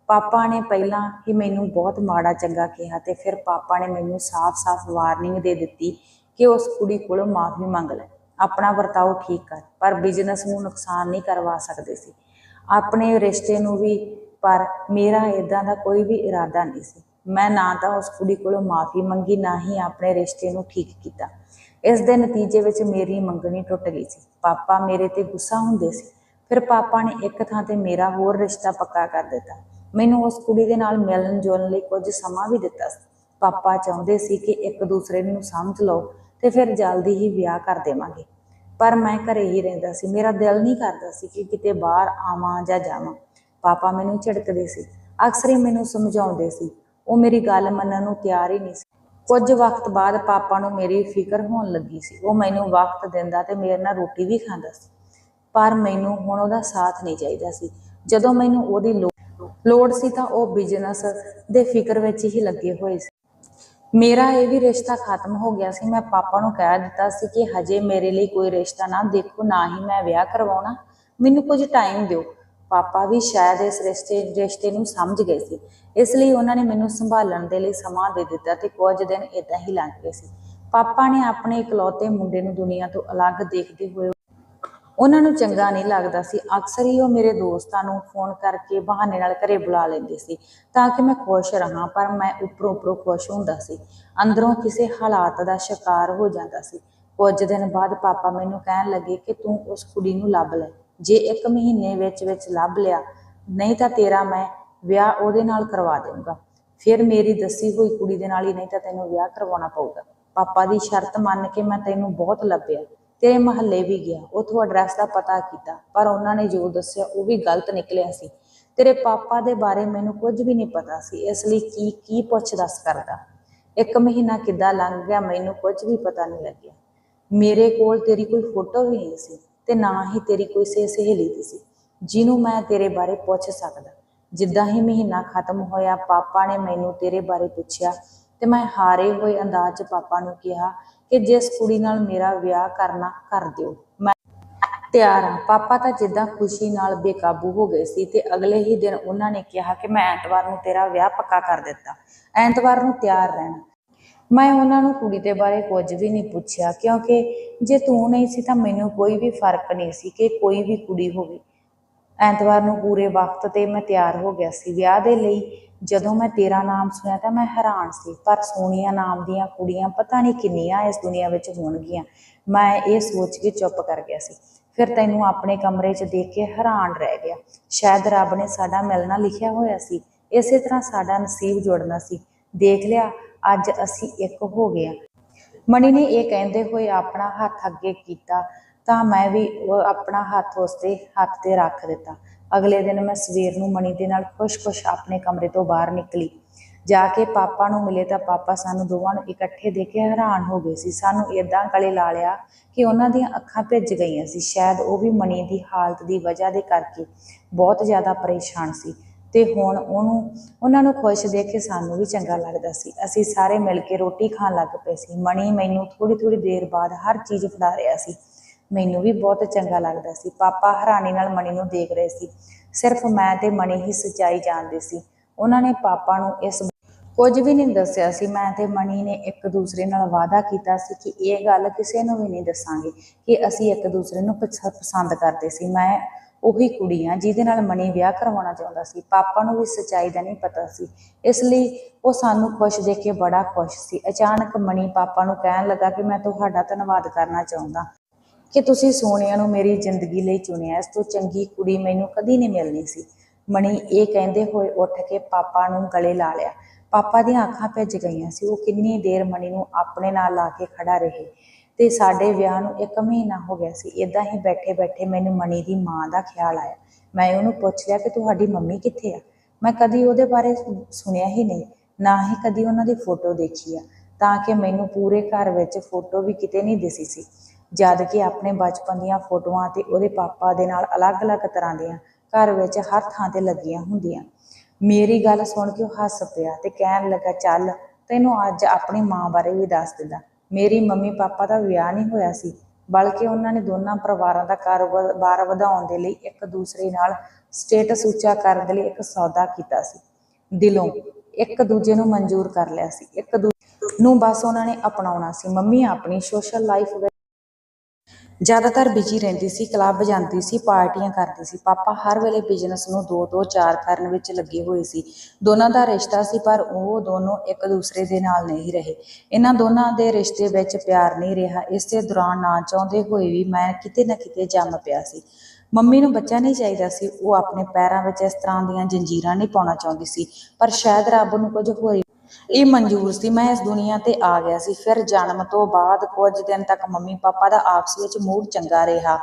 ਪਾਪਾ ਨੇ ਪਹਿਲਾਂ ਹੀ ਮੈਨੂੰ ਬਹੁਤ ਮਾੜਾ ਚੰਗਾ ਕਿਹਾ ਤੇ ਫਿਰ ਪਾਪਾ ਨੇ ਮੈਨੂੰ ਸਾਫ਼-ਸਾਫ਼ ਵਾਰਨਿੰਗ ਦੇ ਦਿੱਤੀ ਕਿ ਉਸ ਕੁੜੀ ਕੋਲੋਂ ਮਾਫੀ ਮੰਗ ਲੈ। ਆਪਣਾ ਵਰਤਾਓ ਠੀਕ ਕਰ, ਪਰ ਬਿਜ਼ਨਸ ਨੂੰ ਨੁਕਸਾਨ ਨਹੀਂ ਕਰਵਾ ਸਕਦੇ ਸੀ। ਆਪਣੇ ਰਿਸ਼ਤੇ ਨੂੰ ਵੀ, ਪਰ ਮੇਰਾ ਇਦਾਂ ਦਾ ਕੋਈ ਵੀ ਇਰਾਦਾ ਨਹੀਂ ਸੀ। ਮੈਂ ਨਾ ਤਾਂ ਉਸ ਕੁੜੀ ਕੋਲੋਂ ਮਾਫੀ ਮੰਗੀ, ਨਾ ਹੀ ਆਪਣੇ ਰਿਸ਼ਤੇ ਨੂੰ ਠੀਕ ਕੀਤਾ। ਇਸ ਦੇ ਨਤੀਜੇ ਵਿੱਚ ਮੇਰੀ ਮੰਗਣੀ ਟੁੱਟ ਗਈ ਸੀ। ਪਾਪਾ ਮੇਰੇ ਤੇ ਗੁੱਸਾ ਹੁੰਦੇ ਸੀ। ਫਿਰ ਪਾਪਾ ਨੇ ਇੱਕ ਥਾਂ ਤੇ ਮੇਰਾ ਹੋਰ ਰਿਸ਼ਤਾ ਪੱਕਾ ਕਰ ਦਿੱਤਾ। ਮੈਨੂੰ ਉਸ ਕੁੜੀ ਦੇ ਨਾਲ ਮਿਲਣ ਜੁਲਣ ਲਈ ਕੁਝ ਸਮਾਂ ਵੀ ਦਿੱਤਾ ਸੀ। ਪਾਪਾ ਚਾਹੁੰਦੇ ਸੀ ਕਿ ਇੱਕ ਦੂਸਰੇ ਨੂੰ ਸਮਝ ਲਓ। ਤੇ ਫਿਰ ਜਲਦੀ ਹੀ ਵਿਆਹ ਕਰ ਦੇਵਾਂਗੇ। ਪਰ ਮੈਂ ਘਰੇ ਹੀ ਰਹਿੰਦਾ ਸੀ। ਮੇਰਾ ਦਿਲ ਨਹੀਂ ਕਰਦਾ ਸੀ ਕਿ ਕਿਤੇ ਬਾਹਰ ਆਵਾਂ ਜਾਂ ਜਾਵਾਂ। ਪਾਪਾ ਮੈਨੂੰ ਝਿੜਕਦੇ ਸੀ। ਅਕਸਰ ਹੀ ਮੈਨੂੰ ਸਮਝਾਉਂਦੇ ਸੀ। ਉਹ ਮੇਰੀ ਗੱਲ ਮੰਨਣ ਨੂੰ ਤਿਆਰ ਹੀ ਨਹੀਂ ਸੀ। ਕੁਝ ਵਕਤ ਬਾਅਦ ਪਾਪਾ ਨੂੰ ਮੇਰੀ ਫਿਕਰ ਹੋਣ ਲੱਗੀ ਸੀ। ਉਹ ਮੈਨੂੰ ਵਕਤ ਦਿੰਦਾ ਤੇ ਮੇਰੇ ਨਾਲ ਰੋਟੀ ਵੀ ਖਾਂਦਾ ਸੀ। ਪਰ ਮੈਨੂੰ ਹੁਣ ਉਹਦਾ ਸਾਥ ਨਹੀਂ ਚਾਹੀਦਾ ਸੀ। ਜਦੋਂ ਮੈਨੂੰ ਉਹਦੀ ਲੋ- ਲੋੜ ਸੀ ਤਾਂ ਉਹ ਬਿਜ਼ਨਸ ਦੇ ਫਿਕਰ ਵਿੱਚ ਹੀ ਲੱਗੇ ਹੋਏ ਸੀ। ਮੇਰਾ ਇਹ ਵੀ ਰਿਸ਼ਤਾ ਖਤਮ ਹੋ ਗਿਆ ਸੀ। ਮੈਂ ਪਾਪਾ ਨੂੰ ਕਹਿ ਦਿੱਤਾ ਸੀ ਕਿ ਹਜੇ ਮੇਰੇ ਲਈ ਕੋਈ ਰਿਸ਼ਤਾ ਨਾ ਦੇਖੋ, ਨਾ ਹੀ ਮੈਂ ਵਿਆਹ ਕਰਵਾਉਣਾ। ਮੈਨੂੰ ਕੁਝ ਟਾਈਮ ਦਿਓ। ਪਾਪਾ ਵੀ ਸ਼ਾਇਦ ਇਸ ਰਿਸ਼ਤੇ ਰਿਸ਼ਤੇ ਨੂੰ ਸਮਝ ਗਏ ਸੀ। ਇਸ ਲਈ ਉਹਨਾਂ ਨੇ ਮੈਨੂੰ ਸੰਭਾਲਣ ਦੇ ਲਈ ਸਮਾਂ ਦੇ ਦਿੱਤਾ ਤੇ ਕੁਝ ਦਿਨ ਇਦਾਂ ਹੀ ਲੰਘ ਗਏ ਸੀ। ਪਾਪਾ ਨੇ ਆਪਣੇ ਇਕਲੌਤੇ ਮੁੰਡੇ ਨੂੰ ਦੁਨੀਆ ਤੋਂ ਅਲੱਗ ਦੇਖਦੇ ਹੋਏ ਉਹਨਾਂ ਨੂੰ ਚੰਗਾ ਨਹੀਂ ਲੱਗਦਾ ਸੀ। ਅਕਸਰ ਹੀ ਉਹ ਮੇਰੇ ਦੋਸਤਾਂ ਨੂੰ ਫੋਨ ਕਰਕੇ ਬਹਾਨੇ ਨਾਲ ਘਰੇ ਬੁਲਾ ਲੈਂਦੇ ਸੀ ਤਾਂ ਕਿ ਮੈਂ ਖੁਸ਼ ਰਹਾਂ, ਪਰ ਮੈਂ ਉੱਪਰੋਂ ਉੱਪਰੋਂ ਖੁਸ਼ ਹੁੰਦਾ ਸੀ। ਅੰਦਰੋਂ ਕਿਸੇ ਹਾਲਾਤ ਦਾ ਸ਼ਿਕਾਰ ਹੋ ਜਾਂਦਾ ਸੀ। ਕੁਝ ਦਿਨ ਬਾਅਦ ਪਾਪਾ ਮੈਨੂੰ ਕਹਿਣ ਲੱਗੇ ਕਿ ਤੂੰ ਉਸ ਕੁੜੀ ਨੂੰ ਲੱਭ ਲੈ। ਜੇ ਇੱਕ ਮਹੀਨੇ ਵਿੱਚ ਵਿੱਚ ਲੱਭ ਲਿਆ, ਨਹੀਂ ਤਾਂ ਤੇਰਾ ਮੈਂ ਵਿਆਹ ਉਹਦੇ ਨਾਲ ਕਰਵਾ ਦੇਵਾਂਗਾ ਫਿਰ ਮੇਰੀ ਦੱਸੀ ਹੋਈ ਕੁੜੀ ਦੇ ਨਾਲ ਹੀ ਨਹੀਂ ਤਾਂ ਤੈਨੂੰ ਵਿਆਹ ਕਰਵਾਉਣਾ ਪਊਗਾ। ਪਾਪਾ ਦੀ ਸ਼ਰਤ ਮੰਨ ਕੇ ਮੈਂ ਤੈਨੂੰ ਬਹੁਤ ਲੱਭਿਆ। ਤੇਰੇ ਮਹੱਲੇ ਵੀ ਗਿਆ। ਉਥੋਂ ਐਡਰੈਸ ਦਾ ਪਤਾ ਕੀਤਾ, ਪਰ ਉਹਨਾਂ ਨੇ ਜੋ ਦੱਸਿਆ ਉਹ ਵੀ ਗਲਤ ਨਿਕਲਿਆ ਸੀ। ਤੇਰੇ ਪਾਪਾ ਦੇ ਬਾਰੇ ਮੈਨੂੰ ਕੁਝ ਵੀ ਨਹੀਂ ਪਤਾ ਸੀ, ਇਸ ਲਈ ਕੀ ਕੀ ਪੁੱਛ ਦੱਸ ਕਰਦਾ। ਇੱਕ ਮਹੀਨਾ ਕਿੱਦਾਂ ਲੰਘ ਗਿਆ ਮੈਨੂੰ ਕੁਝ ਵੀ ਪਤਾ ਨਹੀਂ ਲੱਗਿਆ। ਮੇਰੇ ਕੋਲ ਤੇਰੀ ਕੋਈ ਫੋਟੋ ਵੀ ਨਹੀਂ ਸੀ ਤੇ ਨਾ ਹੀ ਤੇਰੀ ਕੋਈ ਸੇ, ਸਹੇਲੀ ਦੀ ਸੀ, ਜਿਹਨੂੰ ਮੈਂ ਤੇਰੇ ਬਾਰੇ ਪੁੱਛ ਸਕਦਾ। ਜਿੱਦਾਂ ਹੀ ਮਹੀਨਾ ਖਤਮ ਹੋਇਆ, ਪਾਪਾ ਨੇ ਮੈਨੂੰ ਤੇਰੇ ਬਾਰੇ ਪੁੱਛਿਆ ਤੇ ਮੈਂ ਹਾਰੇ ਹੋਏ ਅੰਦਾਜ਼ 'ਚ ਪਾਪਾ ਨੂੰ ਕਿਹਾ ਕਿ ਜਿਸ ਕੁੜੀ ਨਾਲ ਮੇਰਾ ਵਿਆਹ ਕਰਨਾ ਕਰ ਦਿਓ। ਮੈਂ ਤਿਆਰ ਹਾਂ। ਪਾਪਾ ਤਾਂ ਜਿੱਦਾਂ ਖੁਸ਼ੀ ਨਾਲ ਬੇਕਾਬੂ ਹੋ ਗਏ ਸੀ ਤੇ ਅਗਲੇ ਹੀ ਦਿਨ ਉਹਨਾਂ ਨੇ ਕਿਹਾ ਕਿ ਮੈਂ ਐਤਵਾਰ ਨੂੰ ਤੇਰਾ ਵਿਆਹ ਪੱਕਾ ਕਰ ਦਿੱਤਾ। ਐਤਵਾਰ ਨੂੰ ਤਿਆਰ ਰਹਿਣਾ। ਮੈਂ ਉਹਨਾਂ ਨੂੰ ਕੁੜੀ ਦੇ ਬਾਰੇ ਕੁਝ ਵੀ ਨਹੀਂ ਪੁੱਛਿਆ ਕਿਉਂਕਿ ਜੇ ਤੂੰ ਨਹੀਂ ਸੀ ਤਾਂ ਮੈਨੂੰ ਕੋਈ ਵੀ ਫ਼ਰਕ ਨਹੀਂ ਸੀ ਕਿ ਕੋਈ ਵੀ ਕੁੜੀ ਹੋਵੇ। ਐਤਵਾਰ ਨੂੰ ਪੂਰੇ ਵਕਤ ਤੇ ਮੈਂ ਤਿਆਰ ਹੋ ਗਿਆ ਸੀ ਵਿਆਹ ਦੇ ਲਈ। ਜਦੋਂ ਮੈਂ ਤੇਰਾ ਨਾਮ ਸੁਣਿਆ ਤਾਂ ਮੈਂ ਹੈਰਾਨ ਸੀ, ਪਰ ਸੋਨੀਆ ਨਾਮ ਦੀਆਂ ਕੁੜੀਆਂ ਪਤਾ ਨਹੀਂ ਕਿੰਨੀਆਂ ਇਸ ਦੁਨੀਆ ਵਿੱਚ ਹੋਣਗੀਆਂ। ਮੈਂ ਇਹ ਸੋਚ ਕੇ ਚੁੱਪ ਕਰ ਗਿਆ ਸੀ। ਫਿਰ ਤੈਨੂੰ ਆਪਣੇ ਕਮਰੇ 'ਚ ਦੇਖ ਕੇ ਹੈਰਾਨ ਰਹਿ ਗਿਆ। ਸ਼ਾਇਦ ਰੱਬ ਨੇ ਸਾਡਾ ਮਿਲਣਾ ਲਿਖਿਆ ਹੋਇਆ ਸੀ। ਇਸੇ ਤਰ੍ਹਾਂ ਸਾਡਾ ਨਸੀਬ ਜੁੜਨਾ ਸੀ। ਦੇਖ ਲਿਆ, ਅੱਜ ਅਸੀਂ ਇੱਕ ਹੋ ਗਏ ਮਣੀ ਨੇ ਇਹ ਕਹਿੰਦੇ ਹੋਏ ਆਪਣਾ ਹੱਥ ਅੱਗੇ ਕੀਤਾ। ਤਾਂ ਮੈਂ ਵੀ ਉਹ ਆਪਣਾ ਹੱਥ ਉਸ ਤੇ ਹੱਥ ਤੇ ਰੱਖ ਦਿੱਤਾ। ਅਗਲੇ ਦਿਨ ਮੈਂ ਸਵੇਰ ਨੂੰ ਮਣੀ ਦੇ ਨਾਲ ਖੁਸ਼-ਖੁਸ਼ ਆਪਣੇ ਕਮਰੇ ਤੋਂ ਬਾਹਰ ਨਿਕਲੀ। ਜਾ ਕੇ ਪਾਪਾ ਨੂੰ ਮਿਲੇ ਤਾਂ ਪਾਪਾ ਸਾਨੂੰ ਦੋਵਾਂ ਨੂੰ ਇਕੱਠੇ ਦੇਖ ਕੇ ਹੈਰਾਨ ਹੋ ਗਏ ਸੀ। ਸਾਨੂੰ ਇਦਾਂ ਗਲੇ ਲਾ ਲਿਆ ਕਿ ਉਹਨਾਂ ਦੀਆਂ ਅੱਖਾਂ ਭਿੱਜ ਗਈਆਂ ਸੀ। ਸ਼ਾਇਦ ਉਹ ਵੀ ਮਣੀ ਦੀ ਹਾਲਤ ਦੀ ਵਜ੍ਹਾ ਦੇ ਕਰਕੇ ਬਹੁਤ ਜ਼ਿਆਦਾ ਪਰੇਸ਼ਾਨ ਸੀ ਤੇ ਹੁਣ ਉਹਨੂੰ, ਉਹਨਾਂ ਨੂੰ ਖੁਸ਼ ਦੇਖ ਕੇ ਸਾਨੂੰ ਵੀ ਚੰਗਾ ਲੱਗਦਾ ਸੀ। ਅਸੀਂ ਸਾਰੇ ਮਿਲ ਕੇ ਰੋਟੀ ਖਾਣ ਲੱਗ ਪਏ ਸੀ। ਮਣੀ ਮੈਨੂੰ ਥੋੜੀ ਥੋੜੀ ਦੇਰ ਬਾਅਦ ਹਰ ਚੀਜ਼ ਫੜਾ ਰਿਹਾ ਸੀ। ਮੈਨੂੰ ਵੀ ਬਹੁਤ ਚੰਗਾ ਲੱਗਦਾ ਸੀ। ਪਾਪਾ ਹੈਰਾਨੀ ਨਾਲ ਮਣੀ ਨੂੰ ਦੇਖ ਰਹੇ ਸੀ। ਸਿਰਫ ਮੈਂ ਤੇ ਮਣੀ ਹੀ ਸੱਚਾਈ ਜਾਣਦੇ ਸੀ। ਉਹਨਾਂ ਨੇ ਪਾਪਾ ਨੂੰ ਇਸ ਕੁਝ ਵੀ ਨਹੀਂ ਦੱਸਿਆ ਸੀ। ਮੈਂ ਤੇ ਮਣੀ ਨੇ ਇੱਕ ਦੂਸਰੇ ਨਾਲ ਵਾਅਦਾ ਕੀਤਾ ਸੀ ਕਿ ਇਹ ਗੱਲ ਕਿਸੇ ਨੂੰ ਵੀ ਨਹੀਂ ਦੱਸਾਂਗੇ ਕਿ ਅਸੀਂ ਇੱਕ ਦੂਸਰੇ ਨੂੰ ਪਛ- ਪਸੰਦ ਕਰਦੇ ਸੀ। ਮੈਂ ਉਹੀ ਕੁੜੀ ਹਾਂ ਜਿਹਦੇ ਨਾਲ ਮਣੀ ਵਿਆਹ ਕਰਵਾਉਣਾ ਚਾਹੁੰਦਾ ਸੀ। ਪਾਪਾ ਨੂੰ ਵੀ ਸੱਚਾਈ ਦਾ ਨਹੀਂ ਪਤਾ ਸੀ। ਇਸ ਲਈ ਉਹ ਸਾਨੂੰ ਖੁਸ਼ ਦੇਖ ਕੇ ਬੜਾ ਖੁਸ਼ ਸੀ। ਅਚਾਨਕ ਮਣੀ ਪਾਪਾ ਨੂੰ ਕਹਿਣ ਲੱਗਾ ਕਿ ਮੈਂ ਤੁਹਾਡਾ ਧੰਨਵਾਦ ਕਰਨਾ ਚਾਹੁੰਦਾ। ਕਿ ਤੁਸੀਂ ਸੋਨੀਆ ਨੂੰ ਮੇਰੀ ਜ਼ਿੰਦਗੀ ਲਈ ਚੁਣਿਆ, ਇਸ ਤੋਂ ਚੰਗੀ ਕੁੜੀ ਮੈਨੂੰ ਕਦੀ ਨਹੀਂ ਮਿਲਣੀ ਸੀ। ਮਣੀ ਇਹ ਕਹਿੰਦੇ ਹੋਏ ਉੱਠ ਕੇ ਪਾਪਾ ਨੂੰ ਗਲੇ ਲਾ ਲਿਆ। ਪਾਪਾ ਦੀਆਂ ਅੱਖਾਂ ਭਿੱਜ ਗਈਆਂ ਸੀ। ਉਹ ਕਿੰਨੀ ਦੇਰ ਮਣੀ ਨੂੰ ਆਪਣੇ ਨਾਲ ਲਾ ਕੇ ਖੜਾ ਰਹੇ ਤੇ ਸਾਡੇ ਵਿਆਹ ਨੂੰ ਇੱਕ ਮਹੀਨਾ ਹੋ ਗਿਆ ਸੀ। ਇਦਾਂ ਹੀ ਬੈਠੇ ਬੈਠੇ ਮੈਨੂੰ ਮਣੀ ਦੀ ਮਾਂ ਦਾ ਖਿਆਲ ਆਇਆ। ਮੈਂ ਉਹਨੂੰ ਪੁੱਛ ਲਿਆ ਕਿ ਤੁਹਾਡੀ ਮੰਮੀ ਕਿੱਥੇ ਆ? ਮੈਂ ਕਦੀ ਉਹਦੇ ਬਾਰੇ ਸੁਣਿਆ ਹੀ ਨਹੀਂ, ਨਾ ਹੀ ਕਦੀ ਉਹਨਾਂ ਦੀ ਫੋਟੋ ਦੇਖੀ ਆ। ਤਾਂ ਕਿ ਮੈਨੂੰ ਪੂਰੇ ਘਰ ਵਿੱਚ ਫੋਟੋ ਵੀ ਕਿਤੇ ਨਹੀਂ ਦਿਸੀ ਸੀ। ਜਦ ਕਿ ਆਪਣੇ ਬਚਪਨ ਦੀਆਂ ਫੋਟੋਆਂ ਤੇ ਉਹਦੇ ਪਾਪਾ ਦੇ ਨਾਲ ਅਲੱਗ-ਅਲੱਗ ਤਰ੍ਹਾਂ ਦੀਆਂ ਘਰ ਵਿੱਚ ਹਰ ਥਾਂ ਤੇ ਲੱਗੀਆਂ ਹੁੰਦੀਆਂ। ਮੇਰੀ ਗੱਲ ਸੁਣ ਕੇ ਉਹ ਹੱਸ ਪਿਆ ਤੇ ਕਹਿਣ ਲੱਗਾ, ਚੱਲ, ਤੈਨੂੰ ਅੱਜ ਆਪਣੀ ਮਾਂ ਬਾਰੇ ਵੀ ਦੱਸ ਦਿੰਦਾ। ਮੇਰੀ ਮੰਮੀ ਪਾਪਾ ਦਾ ਵਿਆਹ ਨਹੀਂ ਹੋਇਆ ਸੀ, ਬਲਕਿ ਉਹਨਾਂ ਨੇ ਦੋਨਾਂ ਪਰਿਵਾਰਾਂ ਦਾ ਕਾਰੋਬਾਰ ਵਧਾਉਣ ਦੇ ਲਈ ਇੱਕ ਦੂਸਰੇ ਨਾਲ ਸਟੇਟਸ ਉੱਚਾ ਕਰਨ ਦੇ ਲਈ ਇੱਕ ਸੌਦਾ ਕੀਤਾ ਸੀ। ਦਿਲੋਂ ਇੱਕ ਦੂਜੇ ਨੂੰ ਮਨਜ਼ੂਰ ਕਰ ਲਿਆ ਸੀ। ਇੱਕ ਦੂਜੇ ਨੂੰ ਬਸ ਉਹਨਾਂ ਨੇ ਅਪਣਾਉਣਾ ਸੀ। ਮੰਮੀ ਆਪਣੀ ਸੋਸ਼ਲ ਲਾਈਫ ਜ਼ਿਆਦਾਤਰ ਬਿਜ਼ੀ ਰਹਿੰਦੀ ਸੀ ਕਲੱਬ ਜਾਂਦੀ ਸੀ, ਪਾਰਟੀਆਂ ਕਰਦੀ ਸੀ। ਪਾਪਾ ਹਰ ਵੇਲੇ ਬਿਜ਼ਨਸ ਨੂੰ ਦੋ ਦੋ, ਚਾਰ ਕਰਨ ਵਿੱਚ ਲੱਗੇ ਹੋਏ ਸੀ। ਦੋਨਾਂ ਦਾ ਰਿਸ਼ਤਾ ਸੀ, ਪਰ ਉਹ ਦੋਨੋਂ ਇੱਕ ਦੂਸਰੇ ਦੇ ਨਾਲ ਨਹੀਂ ਰਹੇ। ਇਹਨਾਂ ਦੋਨਾਂ ਦੇ ਰਿਸ਼ਤੇ ਵਿੱਚ ਪਿਆਰ ਨਹੀਂ ਰਿਹਾ। ਇਸੇ ਦੌਰਾਨ ਨਾ ਚਾਹੁੰਦੇ ਹੋਏ ਵੀ ਮੈਂ ਕਿਤੇ ਨਾ ਕਿਤੇ ਜੰਮ ਪਿਆ ਸੀ। ਮੰਮੀ ਨੂੰ ਬੱਚਾ ਨਹੀਂ ਚਾਹੀਦਾ ਸੀ। ਉਹ ਆਪਣੇ ਪੈਰਾਂ ਵਿੱਚ ਇਸ ਤਰ੍ਹਾਂ ਦੀਆਂ ਜੰਜੀਰਾਂ ਨਹੀਂ ਪਾਉਣਾ ਚਾਹੁੰਦੀ ਸੀ। ਪਰ ਸ਼ਾਇਦ ਰੱਬ ਨੂੰ ਕੁਝ ਹੋਰ ਇਹ ਮਨਜ਼ੂਰ ਸੀ, ਮੈਂ ਇਸ ਦੁਨੀਆ ਤੇ ਆ ਗਿਆ ਸੀ। ਫਿਰ ਜਨਮ ਤੋਂ ਬਾਅਦ ਕੁਝ ਦਿਨ ਤੱਕ ਮੰਮੀ ਪਾਪਾ ਦਾ ਆਪਸ ਵਿੱਚ ਮੂਡ ਚੰਗਾ ਰਿਹਾ।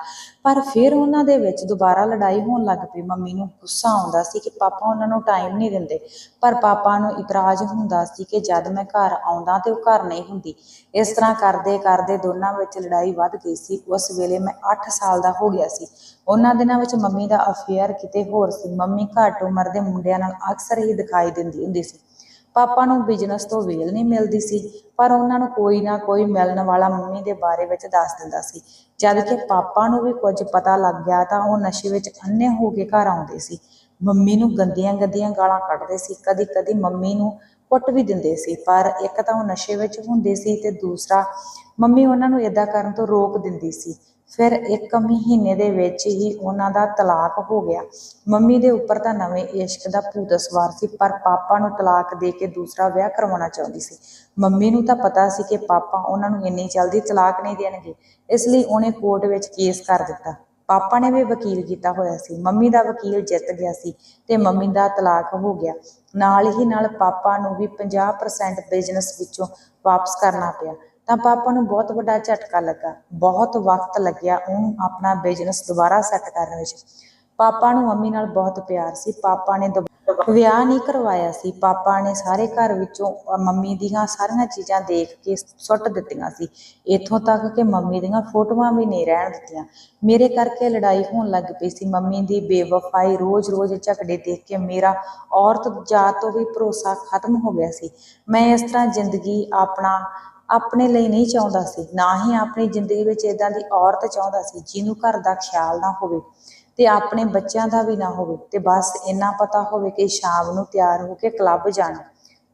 ਪਰ ਫਿਰ ਉਹਨਾਂ ਦੇ ਵਿੱਚ ਦੁਬਾਰਾ ਲੜਾਈ ਹੋਣ ਲੱਗ ਪਈ। ਮੰਮੀ ਨੂੰ ਗੁੱਸਾ ਆਉਂਦਾ ਸੀ ਕਿ ਪਾਪਾ ਉਹਨਾਂ ਨੂੰ ਟਾਈਮ ਨਹੀਂ ਦਿੰਦੇ। ਪਰ ਪਾਪਾ ਨੂੰ ਇਤਰਾਜ਼ ਹੁੰਦਾ ਸੀ ਕਿ ਜਦ ਮੈਂ ਘਰ ਆਉਂਦਾ ਤੇ ਉਹ ਘਰ ਨਹੀਂ ਹੁੰਦੀ। ਇਸ ਤਰ੍ਹਾਂ ਕਰਦੇ ਕਰਦੇ ਦੋਨਾਂ ਵਿੱਚ ਲੜਾਈ ਵੱਧ ਗਈ ਸੀ। ਉਸ ਵੇਲੇ ਮੈਂ 8 ਸਾਲ ਦਾ ਹੋ ਗਿਆ ਸੀ। ਉਹਨਾਂ ਦਿਨਾਂ ਵਿੱਚ ਮੰਮੀ ਦਾ ਅਫੇਅਰ ਕਿਤੇ ਹੋਰ ਸੀ। ਮੰਮੀ ਘੱਟ ਉਮਰ ਦੇ ਮੁੰਡਿਆਂ ਨਾਲ ਅਕਸਰ ਹੀ ਦਿਖਾਈ ਦਿੰਦੀ ਹੁੰਦੀ ਸੀ। ਪਾਪਾ ਨੂੰ ਬਿਜ਼ਨਸ ਤੋਂ ਵੇਲ ਨਹੀਂ ਮਿਲਦੀ ਸੀ, ਪਰ ਉਹਨਾਂ ਨੂੰ ਕੋਈ ਨਾ ਕੋਈ ਮਿਲਣ ਵਾਲਾ ਮੰਮੀ ਦੇ ਬਾਰੇ ਵਿੱਚ ਦੱਸ ਦਿੰਦਾ ਸੀ। ਜਦ ਕਿ ਪਾਪਾ ਨੂੰ ਵੀ ਕੁਝ ਪਤਾ ਲੱਗ ਗਿਆ ਤਾਂ ਉਹ ਨਸ਼ੇ ਵਿੱਚ ਅੰਨੇ ਹੋ ਕੇ ਘਰ ਆਉਂਦੇ ਸੀ। ਮੰਮੀ ਨੂੰ ਗੰਦੀਆਂ ਗੰਦੀਆਂ ਗਾਲਾਂ ਕੱਢਦੇ ਸੀ ਕਦੀ ਕਦੀ ਮੰਮੀ ਨੂੰ ਕੁੱਟ ਵੀ ਦਿੰਦੇ ਸੀ, ਪਰ ਇੱਕ ਤਾਂ ਉਹ ਨਸ਼ੇ ਵਿੱਚ ਹੁੰਦੇ ਸੀ ਤੇ ਦੂਸਰਾ ਮੰਮੀ ਉਹਨਾਂ ਨੂੰ ਇਦਾਂ ਕਰਨ ਤੋਂ ਰੋਕ ਦਿੰਦੀ ਸੀ। ਫਿਰ ਇੱਕ ਮਹੀਨੇ ਦੇ ਵਿੱਚ ਹੀ ਉਹਨਾਂ ਦਾ ਤਲਾਕ ਹੋ ਗਿਆ। ਮੰਮੀ ਦੇ ਉੱਪਰ ਤਾਂ ਨਵੇਂ ਇਸ਼ਕ ਦਾ ਭੂਤ ਸਵਾਰ ਸੀ, ਪਰ ਪਾਪਾ ਨੂੰ ਤਲਾਕ ਦੇ ਕੇ ਦੂਸਰਾ ਵਿਆਹ ਕਰਵਾਉਣਾ ਚਾਹੁੰਦੀ ਸੀ। ਮੰਮੀ ਨੂੰ ਤਾਂ ਪਤਾ ਸੀ ਕਿ ਪਾਪਾ ਉਹਨਾਂ ਨੂੰ ਇੰਨੀ ਜਲਦੀ ਤਲਾਕ ਨਹੀਂ ਦੇਣਗੇ, ਇਸ ਲਈ ਉਹਨੇ ਕੋਰਟ ਵਿੱਚ ਕੇਸ ਕਰ ਦਿੱਤਾ। ਪਾਪਾ ਨੇ ਵੀ ਵਕੀਲ ਕੀਤਾ ਹੋਇਆ ਸੀ। ਮੰਮੀ ਦਾ ਵਕੀਲ ਜਿੱਤ ਗਿਆ ਸੀ ਤੇ ਮੰਮੀ ਦਾ ਤਲਾਕ ਹੋ ਗਿਆ। ਨਾਲ ਹੀ ਨਾਲ ਪਾਪਾ ਨੂੰ ਵੀ 50% ਬਿਜ਼ਨਸ ਵਿੱਚੋਂ ਵਾਪਸ ਕਰਨਾ ਪਿਆ। ਤਾਂ ਪਾਪਾ ਨੂੰ ਬਹੁਤ ਵੱਡਾ ਝਟਕਾ ਲੱਗਾ। ਬਹੁਤ ਵਕਤ ਲੱਗਿਆ ਉਹਨੂੰ ਆਪਣਾ ਬਿਜ਼ਨਸ ਦੁਬਾਰਾ ਸੈੱਟ ਕਰਨ ਵਿੱਚ। ਪਾਪਾ ਨੂੰ ਮੰਮੀ ਨਾਲ ਬਹੁਤ ਪਿਆਰ ਸੀ। ਪਾਪਾ ਨੇ ਵਿਆਹ ਨਹੀਂ ਕਰਵਾਇਆ ਸੀ। ਪਾਪਾ ਨੇ ਸਾਰੇ ਘਰ ਵਿੱਚੋਂ ਮੰਮੀ ਦੀਆਂ ਸਾਰੀਆਂ ਚੀਜ਼ਾਂ ਦੇਖ ਕੇ ਸੁੱਟ ਦਿੱਤੀਆਂ ਸੀ। ਇੱਥੋਂ ਤੱਕ ਕਿ ਮੰਮੀ ਦੀਆਂ ਫੋਟੋਆਂ ਵੀ ਨਹੀਂ ਰਹਿਣ ਦਿੱਤੀਆਂ। ਮੇਰੇ ਕਰਕੇ ਲੜਾਈ ਹੋਣ ਲੱਗ ਪਈ ਸੀ। ਮੰਮੀ ਦੀ ਬੇਵਫਾਈ ਰੋਜ਼-ਰੋਜ਼ ਝਗੜੇ ਦੇਖ ਕੇ ਮੇਰਾ ਔਰਤ ਜਾਤ ਤੋਂ ਵੀ ਭਰੋਸਾ ਖਤਮ ਹੋ ਗਿਆ ਸੀ। ਮੈਂ ਇਸ ਤਰ੍ਹਾਂ ਜ਼ਿੰਦਗੀ ਆਪਣਾ ਆਪਣੇ ਲਈ ਨਹੀਂ ਚਾਹੁੰਦਾ ਸੀ, ਨਾ ਹੀ ਆਪਣੀ ਜ਼ਿੰਦਗੀ ਵਿੱਚ ਇਦਾਂ ਦੀ ਔਰਤ ਚਾਹੁੰਦਾ ਸੀ ਜਿਹਨੂੰ ਘਰ ਦਾ ਖਿਆਲ ਨਾ ਹੋਵੇ ਤੇ ਆਪਣੇ ਬੱਚਿਆਂ ਦਾ ਵੀ ਨਾ ਹੋਵੇ ਤੇ ਬਸ ਇੰਨਾ ਪਤਾ ਹੋਵੇ ਕਿ ਸ਼ਾਮ ਨੂੰ ਤਿਆਰ ਹੋ ਕੇ ਕਲੱਬ ਜਾਣਾ।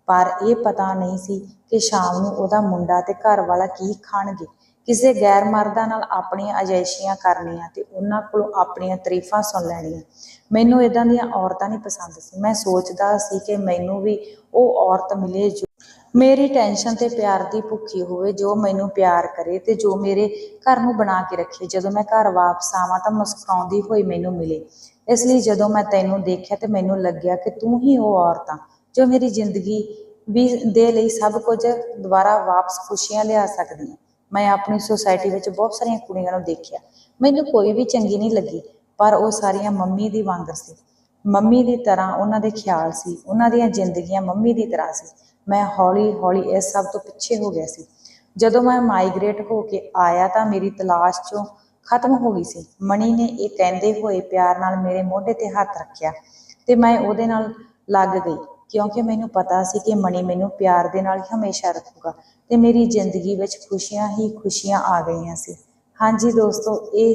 ਪਰ ਇਹ ਪਤਾ ਨਹੀਂ ਸੀ ਕਿ ਸ਼ਾਮ ਨੂੰ ਉਹਦਾ ਮੁੰਡਾ ਤੇ ਘਰ ਵਾਲਾ ਕੀ ਖਾਣਗੇ। ਕਿਸੇ ਗੈਰ ਮਰਦਾਂ ਨਾਲ ਆਪਣੀਆਂ ਅਜੈਸ਼ੀਆਂ ਕਰਨੀਆਂ ਤੇ ਉਹਨਾਂ ਕੋਲੋਂ ਆਪਣੀਆਂ ਤਾਰੀਫਾਂ ਸੁਣ ਲੈਣੀਆਂ। ਮੈਨੂੰ ਇਦਾਂ ਦੀਆਂ ਔਰਤਾਂ ਨਹੀਂ ਪਸੰਦ ਸੀ। ਮੈਂ ਸੋਚਦਾ ਸੀ ਕਿ ਮੈਨੂੰ ਵੀ ਉਹ ਔਰਤ ਮਿਲੇ ਜੋ ਮੇਰੀ ਟੈਨਸ਼ਨ ਤੇ ਪਿਆਰ ਦੀ ਭੁੱਖੀ ਹੋਵੇ, ਜੋ ਮੈਨੂੰ ਪਿਆਰ ਕਰੇ ਤੇ ਜੋ ਮੇਰੇ ਘਰ ਨੂੰ ਬਣਾ ਕੇ ਰੱਖੇ। ਜਦੋਂ ਮੈਂ ਘਰ ਵਾਪਸ ਆਵਾਂ ਤਾਂ ਮੁਸਕਰਾਉਂਦੀ ਹੋਈ ਮੈਨੂੰ ਮਿਲੇ। ਇਸ ਲਈ ਜਦੋਂ ਮੈਂ ਤੈਨੂੰ ਦੇਖਿਆ ਤੇ ਮੈਨੂੰ ਲੱਗਿਆ ਕਿ ਤੂੰ ਹੀ ਉਹ ਔਰਤ ਆ, ਜੋ ਮੇਰੀ ਜ਼ਿੰਦਗੀ ਵੀ ਦੇ ਲਈ ਸਭ ਕੁਝ ਦੁਬਾਰਾ ਵਾਪਸ ਖੁਸ਼ੀਆਂ ਲਿਆ ਸਕਦੀ ਹੈ ਮੈਂ ਆਪਣੀ ਸੁਸਾਇਟੀ ਵਿੱਚ ਬਹੁਤ ਸਾਰੀਆਂ ਕੁੜੀਆਂ ਨੂੰ ਦੇਖਿਆ। ਮੈਨੂੰ ਕੋਈ ਵੀ ਚੰਗੀ ਨਹੀਂ ਲੱਗੀ, ਪਰ ਉਹ ਸਾਰੀਆਂ ਮੰਮੀ ਦੀ ਵਾਂਗ ਸੀ। ਮੰਮੀ ਦੀ ਤਰ੍ਹਾਂ ਉਹਨਾਂ ਦੇ ਖਿਆਲ ਸੀ, ਉਹਨਾਂ ਦੀਆਂ ਜ਼ਿੰਦਗੀਆਂ ਮੰਮੀ ਦੀ ਤਰ੍ਹਾਂ ਸੀ। ਮੈਂ ਹੌਲੀ ਹੌਲੀ ਇਸ ਸਭ ਤੋਂ ਪਿੱਛੇ ਹੋ ਗਿਆ ਸੀ। ਜਦੋਂ ਮੈਂ ਮਾਈਗ੍ਰੇਟ ਹੋ ਕੇ ਆਇਆ ਤਾਂ ਮੇਰੀ ਤਲਾਸ਼ ਚੋਂ ਖਤਮ ਹੋ ਗਈ ਸੀ। ਮਣੀ ਨੇ ਇਹ ਕਹਿੰਦੇ ਹੋਏ ਪਿਆਰ ਨਾਲ ਮੇਰੇ ਮੋਢੇ ਤੇ ਹੱਥ ਰੱਖਿਆ ਤੇ ਮੈਂ ਉਹਦੇ ਨਾਲ ਲੱਗ ਗਈ, ਕਿਉਂਕਿ ਮੈਨੂੰ ਪਤਾ ਸੀ ਕਿ ਮਣੀ ਮੈਨੂੰ ਪਿਆਰ ਦੇ ਨਾਲ ਹੀ ਹਮੇਸ਼ਾ ਰੱਖੂਗਾ ਤੇ ਮੇਰੀ ਜ਼ਿੰਦਗੀ ਵਿੱਚ ਖੁਸ਼ੀਆਂ ਹੀ ਖੁਸ਼ੀਆਂ ਆ ਗਈਆਂ ਸੀ। ਹਾਂਜੀ ਦੋਸਤੋ, ਇਹ